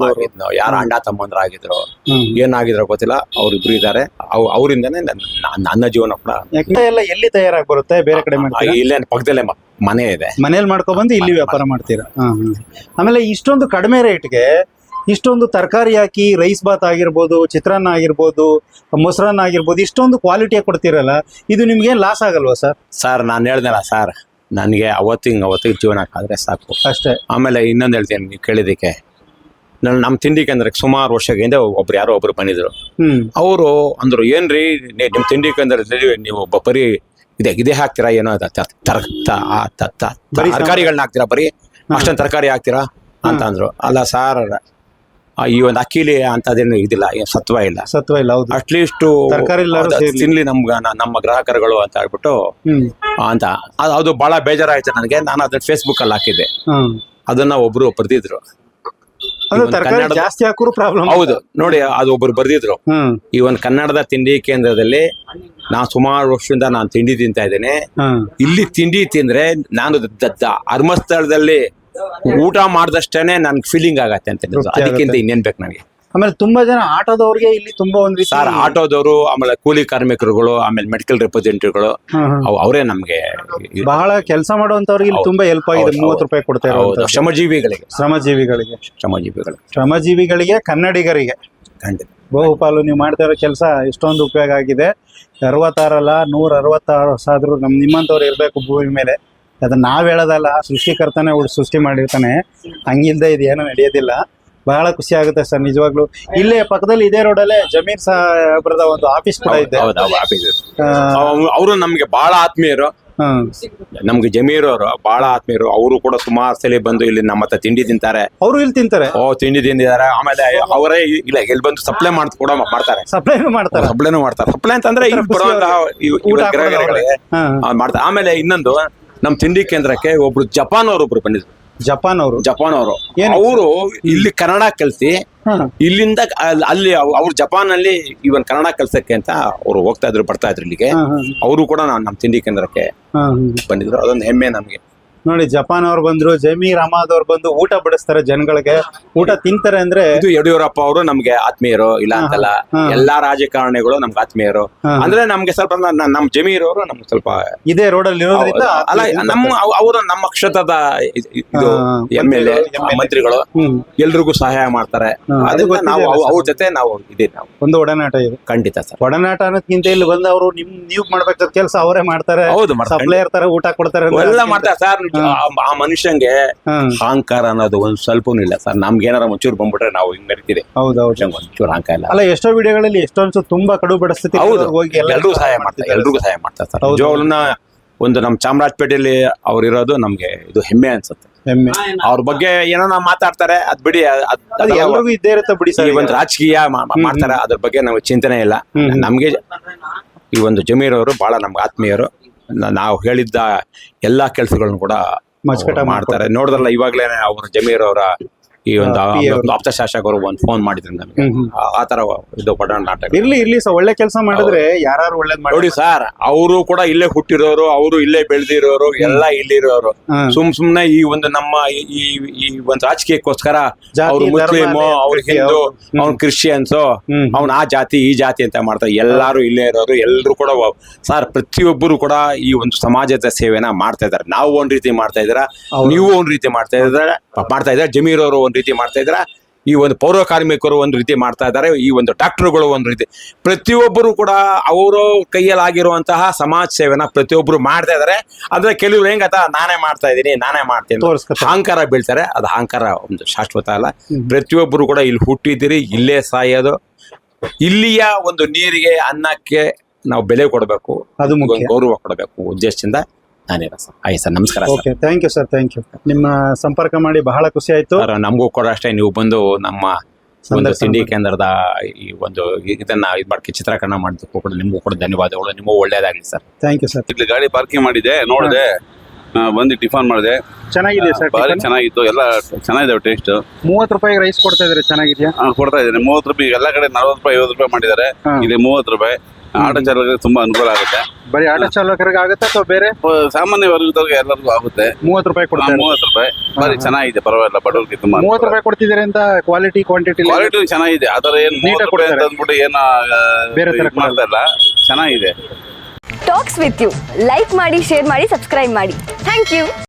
ಆಗಿದ್ನೋ. ಯಾರ ಅಣ್ಣ ತಮ್ಮಂದ್ರ ಆಗಿದ್ರು. ಏನಾಗಿದ್ರು ಗೊತ್ತಿಲ್ಲ ಅವ್ರಿಬ್ರು ಇದ್ದಾರೆ ಇದಾರೆ. ಅವರಿಂದನೇ ನನ್ನ ಜೀವನ ಕೂಡ ಎಲ್ಲ ಎಲ್ಲಿ ತಯಾರಾಗಿ ಬರುತ್ತೆ? ಬೇರೆ ಕಡೆ ಇಲ್ಲೇ ಪಕ್ಕದಲ್ಲೇ ಮನೆ ಇದೆ. ಮನೇಲಿ ಮಾಡ್ಕೊಬಂದು ಇಲ್ಲಿ ವ್ಯಾಪಾರ ಮಾಡ್ತೀರಾ? ಆಮೇಲೆ ಇಷ್ಟೊಂದು ಕಡಿಮೆ ರೇಟ್ಗೆ ಇಷ್ಟೊಂದು ತರಕಾರಿ ಹಾಕಿ ರೈಸ್ ಬಾತ್ ಆಗಿರ್ಬೋದು ಚಿತ್ರಾನ್ನ ಆಗಿರ್ಬೋದು ಮೊಸರನ್ನ ಆಗಿರ್ಬೋದು ಇಷ್ಟೊಂದು ಕ್ವಾಲಿಟಿಯಾಗಿ ಕೊಡ್ತೀರಲ್ಲ ಇದು ನಿಮ್ಗೆ ಲಾಸ್ ಆಗಲ್ವಾ ಸರ್ ಸರ್ ನಾನು ಹೇಳ್ದಲ್ಲ ಸರ್ ನನಗೆ ಅವತ್ತಿಂಗ್ ಅವತ್ತಿಗೆ ಜೀವನ ಆದ್ರೆ ಸಾಕು. ಅಷ್ಟೇ. ಆಮೇಲೆ ಇನ್ನೊಂದು ಹೇಳ್ತೀನಿ ನೀವು ಕೇಳಿದ್ದಕ್ಕೆ. ನಾನು ನಮ್ಮ ತಿಂಡಿ ಕೇಂದ್ರಕ್ಕೆ ಸುಮಾರು ವರ್ಷಗಿಂದ ಒಬ್ರು ಯಾರೋ ಒಬ್ರು ಬಂದಿದ್ರು. ಹ್ಮ್. ಅವರು ಅಂದ್ರು ಏನ್ರಿ ನಿಮ್ಮ ನಿಮ್ ತಿಂಡಿ ಕೇಂದ್ರದಲ್ಲಿ ನೀವು ಒಬ್ಬ ಬರೀ ಇದೆ ಇದೇ ಹಾಕ್ತೀರಾ ಏನೋ ತರಕಾರಿಗಳನ್ನ ಹಾಕ್ತೀರಾ ಬರೀ? ಅಷ್ಟೊಂದು ತರಕಾರಿ ಹಾಕ್ತೀರಾ? ಅಂತ ಅಂದ್ರು. ಅಲ್ಲ ಸಾರ್ ಈ ಒಂದು ಅಕ್ಕಿಲಿ ಅಂತದೇನು ಇದಿಲ್ಲ ಏನ್ ಸತ್ವ ಇಲ್ಲ. ಸತ್ವ ಇಲ್ಲ ಹೌದು. ಅಟ್ಲೀಸ್ಟ್ ತರಕಾರಿ ಎಲ್ಲಾರು ಸೇರ್ಲಿ. ತಿನ್ಲಿ ನಮ್ಗ ನ- ನಮ್ಮ ಗ್ರಾಹಕರುಗಳು ಅಂತ ಹೇಳ್ಬಿಟ್ಟು ಹ್ಮ್. ಅಂತ. ಅದು ಅದು ಬಹಳ ಬೇಜಾರಾಯ್ತು ನನಗೆ. ನಾನು ಅದನ್ನ ಫೇಸ್ಬುಕ್ ಅಲ್ಲಿ ಹಾಕಿದ್ದೆ. ಹ್ಮ್ ಅದನ್ನ ಒಬ್ರು ಬರ್ದಿದ್ರು. ಅಂದ್ರೆ ಇವನ್ ತರಕಾರಿ ಕನ್ನಡದ- ಜಾಸ್ತಿ ಹಾಕೋರು ಪ್ರಾಬ್ಲಮ್ ಹೌದು. ನೋಡಿ ಅದು ಒಬ್ರು ಬರ್ದಿದ್ರು. ಹ್ಮ್. ಈ ಒಂದು ಕನ್ನಡದ ತಿಂಡಿ ಕೇಂದ್ರದಲ್ಲಿ ನಾನು ಸುಮಾರು ವರ್ಷದಿಂದ ನಾನು ತಿಂಡಿ ತಿಂತಾ ಇದ್ದೇನೆ. ಹ್ಮ್ ಇಲ್ಲಿ ತಿಂಡಿ ತಿಂದ್ರೆ ನಾನು ದ- ದ- ದ- ಧರ್ಮಸ್ಥಳದಲ್ಲಿ ಊಟ ಮಾಡಿದಷ್ಟೇನೆ ನನ್ ಫೀಲಿಂಗ್ ಆಗತ್ತೆ ಅಂತ. ಅದಕ್ಕಿಂತ ಇನ್ನೇನ್ ಬೇಕು ನನಗೆ? ಆಮೇಲೆ ತುಂಬಾ ಜನ ಆಟೋದವ್ರಿಗೆ ಇಲ್ಲಿ ತುಂಬಾ ಒಂದ್ ಸರ್ ಆಟೋದವರು ಆಮೇಲೆ ಕೂಲಿ ಕಾರ್ಮಿಕರುಗಳು ಆಮೇಲೆ ಮೆಡಿಕಲ್ ರಿಪ್ರೆಸೆಂಟೇಟಿವ್ಗಳು. ಅವರೇ ನಮ್ಗೆ ಬಹಳ ಕೆಲಸ ಮಾಡುವಂತವ್ರಿಗೆ ಇಲ್ಲಿ ತುಂಬಾ ಹೆಲ್ಪ್ ಆಗಿದೆ ಮೂವತ್ತು ರೂಪಾಯಿ ಕೊಡ್ತಾ ಇರೋದು. ಶ್ರಮಜೀವಿಗಳಿಗೆ. ಶ್ರಮಜೀವಿಗಳಿಗೆ. ಶ್ರಮಜೀವಿಗಳು ಶ್ರಮಜೀವಿಗಳಿಗೆ ಕನ್ನಡಿಗರಿಗೆ. ಖಂಡಿತ. ಬಹುಪಾಲು ನೀವು ಮಾಡ್ತಾ ಇರೋ ಕೆಲಸ ಎಷ್ಟೊಂದು ಉಪಯೋಗ ಆಗಿದೆ. ಅರವತ್ತಾರಲ್ಲ ನೂರ ಅರವತ್ತಾರು ಸಾವಿರ ನಮ್ ನಿಮ್ಮಂಥವ್ರು ಇರಬೇಕು ಭೂಮಿ ಮೇಲೆ. ಅದನ್ನ ನಾವ್ ಹೇಳೋದಲ್ಲ ಸೃಷ್ಟಿಕರ್ತಾನೆ ಅವ್ರು ಸೃಷ್ಟಿ ಮಾಡಿರ್ತಾನೆ. ಹಂಗಿಲ್ದೆ ಇದೇನು ಏನೂ ನಡೆಯೋದಿಲ್ಲ. ಬಹಳ ಖುಷಿ ಆಗುತ್ತೆ ಸರ್ ನಿಜವಾಗ್ಲು. ಇಲ್ಲೇ ಪಕ್ಕದಲ್ಲಿ ಇದೇ ರೋಡಲ್ಲೇ ಜಮೀರ್ ಸಾಹೇಬ್ರದ ಒಂದು ಆಫೀಸ್ ಕೂಡ ಇದೆ. ಅವರು ನಮ್ಗೆ ಬಹಳ ಆತ್ಮೀಯರು. ನಮ್ಗೆ ಜಮೀರ್ ಅವರು ಬಹಳ ಆತ್ಮೀಯರು. ಅವರು ಕೂಡ ಸುಮಾರು ಸಲ ಬಂದು ಇಲ್ಲಿ ನಮ್ಮ ಹತ್ರ ತಿಂಡಿ ತಿಂತಾರೆ. ಅವರು ಇಲ್ಲಿ ತಿಂತಾರೆ? ಓ ತಿಂಡಿ ತಿಂದಿದ್ದಾರೆ. ಆಮೇಲೆ ಅವರೇ ಇಲ್ಲ ಇಲ್ಲಿ ಬಂದು ಸಪ್ಲೈ ಮಾಡ್ ಕೂಡ ಮಾಡ್ತಾರೆ. ಸಪ್ಲೈನು ಮಾಡ್ತಾರೆ. ಸಪ್ಲೈನು ಮಾಡ್ತಾರೆ. ಸಪ್ಲೈ ಅಂತಂದ್ರೆ ಇಲ್ಲಿ ಬರುವಂತಹ ಮಾಡ್ತಾರೆ. ಆಮೇಲೆ ಇನ್ನೊಂದು ನಮ್ ತಿಂಡಿ ಕೇಂದ್ರಕ್ಕೆ ಒಬ್ರು ಜಪಾನ್ ಅವರು ಒಬ್ರು ಬಂದಿದ್ರು. ಜಪಾನ್ ಅವರು ಜಪಾನ್ ಅವರು ಏನು? ಅವರು ಇಲ್ಲಿ ಕನ್ನಡ ಕಲ್ಸಿ ಇಲ್ಲಿಂದ ಅಲ್- ಅಲ್ಲಿ ಅವ್ರು ಜಪಾನ್ ಅಲ್ಲಿ ಇವನ್ ಕನ್ನಡ ಕಲ್ಸಕ್ಕೆ ಅಂತ ಅವ್ರು ಹೋಗ್ತಾ ಇದ್ರು ಬರ್ತಾ ಇದ್ರು ಇಲ್ಲಿಗೆ. ಅವರು ಕೂಡ ನಾನ್ ನಮ್ಮ ತಿಂಡಿ ಕೇಂದ್ರಕ್ಕೆ. ಬಂದಿದ್ರು. ಅದೊಂದು ಹೆಮ್ಮೆ ನಮ್ಗೆ. ನೋಡಿ ಜಪಾನ್ ಅವ್ರು ಬಂದ್ರು ಜಮೀರ್ ಅಹಮದ್ ಅವ್ರು ಬಂದು ಊಟ ಬಡಿಸ್ತಾರೆ ಜನಗಳಿಗೆ. ಊಟ ತಿಂತಾರೆ ಅಂದ್ರೆ ಇದು ಯಡಿಯೂರಪ್ಪ ಅವರು ನಮ್ಗೆ ಆತ್ಮೀಯರು ಇಲ್ಲ ಅಂತಲ್ಲ. ಎಲ್ಲಾ ರಾಜಕಾರಣಿಗಳು ನಮ್ಗೆ ಆತ್ಮೀಯರು. ಅಂದ್ರೆ ನಮ್ಗೆ ಸ್ವಲ್ಪ ನ- ನಮ್ ಜಮೀರ್ ಅವರು ನಮ್ಗೆ ಸ್ವಲ್ಪ ಇದೇ ರೋಡ್ ಅಲ್ಲಿ ಇರೋದ್ರಿಂದ ಅಲ್ಲ ನಮ್ಮ ಅವರು ನಮ್ಮ ಕ್ಷೇತ್ರದ ಇದು ಹಾ, ಎಂ ಎಲ್ ಎ ಮಂತ್ರಿಗಳು, ಹ್ಮ್. ಎಲ್ರಿಗೂ ಸಹಾಯ ಮಾಡ್ತಾರೆ. ಹಾ, ಅದು ಅದರಿಂದ ನಾವು ಅವ್ರ ಜೊತೆ ನಾವು ಇದೀವಿ ನಾವು. ಒಂದು ಒಡನಾಟ ಇದೆ. ಖಂಡಿತ ಸರ್. ಒಡನಾಟ ಅನ್ನೋದ್ಕಿಂತ ಇಲ್ಲಿ ಬಂದು ಅವರು ನಿಮ್ ನೀವು ಮಾಡ್ಬೇಕಾದ ಕೆಲಸ ಅವರೇ ಮಾಡ್ತಾರೆ. ಹೌದು ಮಾಡ್ತಾರೆ. ಸಪ್ಲೈಯರ್ ತರ ಊಟ ಕೊಡ್ತಾರೆ ಎಲ್ಲ ಮಾಡ್ತಾರೆ. ಸರ್ ಆ- ಮನುಷ್ಯಂಗೆ ಅಹಂಕಾರ ಅನ್ನೋದು ಒಂದ್ ಸ್ವಲ್ಪನೂ ಇಲ್ಲ. ಸರ್ ನಮ್ಗೆ ಏನಾರ ಒಂಚೂರು ಬಂದ್ಬಿಟ್ರೆ ನಾವು ಹಿಂಗ್ ನಡೀತೀವಿ ಹೌದು ಹೌದು. ಒಂಚೂರು ಅಹಂಕಾರ ಇಲ್ಲ. ಅಲ್ಲ ಎಷ್ಟೋ ವಿಡಿಯೋಗಳಲ್ಲಿ ಎಷ್ಟೊಂದು ತುಂಬಾ ಕಡು ಪರಿಸ್ಥಿತಿ ಹೌದು. ಹೋಗಿ ಎಲ್ಲ ಎಲ್ರಿಗೂ ಸಹಾಯ ಮಾಡ್ತಾರೆ ಎಲ್ರಿಗೂ ಸಹಾಯ ಮಾಡ್ತಾರೆ ಸರ್. ಹೌದು. ನಿಜವಾಗ್ಲೂನ ಒಂದು ನಮ್ಮ ಚಾಮರಾಜಪೇಟೆಯಲ್ಲಿ ಅವ್ರು ಇರೋದು ನಮ್ಗೆ ಇದು ಹೆಮ್ಮೆ ಅನ್ಸುತ್ತೆ. ಹೆಮ್ಮೆ. ಅವ್ರ ಬಗ್ಗೆ ಏನೋ ನಾವು ಮಾತಾಡ್ತಾರೆ ಅದ್ ಬಿಡಿ ಅದ್- ಅದ್- ಅದು ಅದೆಲ್ಲ ಎಲ್ರಿಗೂ ಇದ್ದೇ ಇರುತ್ತೆ ಬಿಡಿ ಈ ಸರ್ ಒಂದು ರಾಜಕೀಯ ಮಾ- ಮಾ- ಮಾಡ್ತಾರೆ ಅದ್ರ ಬಗ್ಗೆ ನಮಗೆ ಚಿಂತನೆ ಇಲ್ಲ. ನಮ್ಗೆ ಈ ಒಂದು ಜಮೀರ್ ಅವರು ಬಹಳ ನಮ್ಗೆ ಆತ್ಮೀಯರು. ನಾವು ಹೇಳಿದ್ದ ಎಲ್ಲಾ ಕೆಲಸಗಳನ್ನು ಕೂಡ ಮಾಡ್ತಾರೆ. ನೋಡಿದ್ರಲ್ಲ ಇವಾಗ್ಲೇ ಅವ್ರ ಜಮೀರ್ ಅವರ ಈ ಒಂದು ಆಪ್ತ ಶಾಸಕರು ಒಂದು ಫೋನ್ ಮಾಡಿದ್ರು ನಮಗೆ. ಆ- ತರ ಇದು ಪಡೋಣ ನಾಟಕ. ಇರ್ಲಿ ಇರ್ಲಿ ಸರ್ ಒಳ್ಳೆ ಕೆಲಸ ಮಾಡಿದ್ರೆ ಯಾರು ಒಳ್ಳೇದ್ ಮಾಡಿ ನೋಡಿ ಸರ್ ಅವರು ಕೂಡ ಇಲ್ಲೇ ಹುಟ್ಟಿರೋರು ಅವರು ಇಲ್ಲೇ ಬೆಳೆದಿರೋರು ಎಲ್ಲ ಇಲ್ಲಿರೋರು. ಸುಮ್ ಸುಮ್ನೆ ಈ ಒಂದು ನಮ್ಮ ಈ- ಈ ಒಂದು ರಾಜಕೀಯಕ್ಕೋಸ್ಕರ ಅವ್ರು ಮುಸ್ಲಿಮ್ ಅವ್ರು ಹಿಂದೂ ಅವ್ನ್ ಕ್ರಿಶ್ಚಿಯನ್ಸ್ ಅವ್ನು. ಆ ಜಾತಿ ಈ ಜಾತಿ ಅಂತ ಮಾಡ್ತಾರೆ. ಎಲ್ಲಾರು ಇಲ್ಲೇ ಇರೋರು ಎಲ್ಲರೂ ಕೂಡ ಸರ್ ಪ್ರತಿಯೊಬ್ಬರು ಕೂಡ ಈ ಒಂದು ಸಮಾಜದ ಸೇವೆನ ಮಾಡ್ತಾ ಇದಾರೆ ನಾವು ಒಂದ್ ರೀತಿ ಮಾಡ್ತಾ ಇದ್ದೀರಾ ನೀವು ಒಂದ್ ರೀತಿ ಮಾಡ್ತಾ ಇದ್ದಾರೆ ಮಾಡ್ತಾ ಇದ್ದಾರೆ ಜಮೀರ್ ಅವರು ಒಂದ್ ರೀತಿ ಮಾಡ್ತಾ ಇದ್ದಾರೆ? ಈ ಒಂದು ಪೌರ ಕಾರ್ಮಿಕರು ಒಂದು ರೀತಿ ಮಾಡ್ತಾ ಇದ್ದಾರೆ ಈ ಒಂದು ಡಾಕ್ಟರ್ಗಳು ಒಂದು ರೀತಿ. ಪ್ರತಿಯೊಬ್ಬರು ಕೂಡ ಅವರು ಕೈಯಲ್ಲಿ ಆಗಿರುವಂತಹ ಸಮಾಜ ಸೇವೆನ ಪ್ರತಿಯೊಬ್ಬರು ಮಾಡ್ತಾ ಇದ್ದಾರೆ. ಆದ್ರೆ ಕೆಲವರು ಹೆಂಗತ್ತ ನಾನೇ ಮಾಡ್ತಾ ಇದ್ದೀನಿ ನಾನೇ ಮಾಡ್ತೀನಿ. ಅಹಂಕಾರ ಬೀಳ್ತಾರೆ. ಅದು ಅಹಂಕಾರ ಒಂದು ಶಾಶ್ವತ ಅಲ್ಲ. ಪ್ರತಿಯೊಬ್ಬರು ಕೂಡ ಇಲ್ಲಿ ಹುಟ್ಟಿದ್ದೀರಿ ಇಲ್ಲೇ ಸಾಯೋದು. ಇಲ್ಲಿಯ ಒಂದು ನೀರಿಗೆ ಅನ್ನಕ್ಕೆ ನಾವು ಬೆಲೆ ಕೊಡಬೇಕು. ಅದು. ಗೌರವ ಕೊಡಬೇಕು ಉದ್ದೇಶದಿಂದ. ನಾನೇನ ಸರ್. ಆಯ್ತು ಸರ್ ನಮಸ್ಕಾರ sir. Okay thank you sir thank you ನಿಮ್ಮ ಸಂಪರ್ಕ ಮಾಡಿ ಬಹಳ ಖುಷಿ ಆಯ್ತು. ಸರ್ ನಮಗೂ ಕೂಡ ಅಷ್ಟೇ ನೀವು ಬಂದು ನಮ್ಮ ಒಂದು ಸಂದರ್ಶನ ತಿಂಡಿ ಕೇಂದ್ರದ ಈ ಒಂದು ಇದನ್ನ ಇದು ಮಾಡ್ಕೆ ಚಿತ್ರೀಕರಣ ಮಾಡಿದ್ದಕ್ಕೂ ಕೂಡ ನಿಮಗೂ ಕೂಡ ಧನ್ಯವಾದಗಳು. ನಿಮಗೂ ಒಳ್ಳೇದಾಗಲಿ ಸರ್. ಥ್ಯಾಂಕ್ ಯು ಸರ್ ಇಲ್ಲಿ ಗಾಡಿ ಪಾರ್ಕಿಂಗ್ ಮಾಡಿದೆ ನೋಡಿದೆ. ಬಂದು ಟಿಫನ್ ಮಾಡಿದೆ. ಚೆನ್ನಾಗಿದೆ ಸರ್ ಭಾರಿ ಚೆನ್ನಾಗಿತ್ತು ಎಲ್ಲ ಚೆನ್ನಾಗಿದೆ ಟೇಸ್ಟ್ ಮೂವತ್ತು ರೂಪಾಯಿ ರೈಸ್ ಕೊಡ್ತಾ ಇದ್ದಾರೆ ಚೆನ್ನಾಗಿದ್ಯಾ? ಕೊಡ್ತಾ ಇದ್ದಾರೆ ಮೂವತ್ತು ರೂಪಾಯಿ ಎಲ್ಲ ಕಡೆ ನಲ್ವತ್ತು ರೂಪಾಯಿ ಐವತ್ತು ರೂಪಾಯಿ ಮಾಡಿದ್ದಾರೆ. ಹಾ. ಇಲ್ಲಿ ಮೂವತ್ತು ರೂಪಾಯಿ. ಆಟೋ ಚಾಲಕರಿಗೆ ತುಂಬಾ ಅನುಕೂಲ ಆಗುತ್ತೆ. ಬರೀ ಆಟೋ ಚಾಲಕರಿಗೆ ಆಗುತ್ತೆ ಅಥವಾ ಬೇರೆ? ಸಾಮಾನ್ಯ ವರ್ಗದವ್ರಿಗೆ ಎಲ್ಲರಿಗೂ ಆಗುತ್ತೆ. ಮೂವತ್ತು ರೂಪಾಯಿ ಕೊಡ್ತಾರೆ. ಮೂವತ್ತು ರೂಪಾಯಿ. ಬರಿ ಚೆನ್ನಾಗಿದೆ ಪರವಾಗಿಲ್ಲ ಬಡವರಿಗೆ ತುಂಬಾ ಮೂವತ್ತು ರೂಪಾಯಿ ಕೊಡ್ತಿದ್ದೀರಿ ಅಂತ ಕ್ವಾಲಿಟಿ ಕ್ವಾಂಟಿಟಿ ಕ್ವಾಲಿಟಿ ಚೆನ್ನಾಗಿದೆ. ಅದರ ಏನು ನೀಟಾಗಿ. ಅಂತ ಅಂದ್ಬಿಟ್ಟು ಏನು ಬೇರೆ ತರ ಮಾಡ್ತಾ ಇಲ್ಲ. ಚೆನ್ನಾಗಿದೆ. ಟಾಕ್ಸ್ ವಿತ್ ಯು ಲೈಕ್ ಮಾಡಿ ಶೇರ್ ಮಾಡಿ ಸಬ್ಸ್ಕ್ರೈಬ್ ಮಾಡಿ. Thank you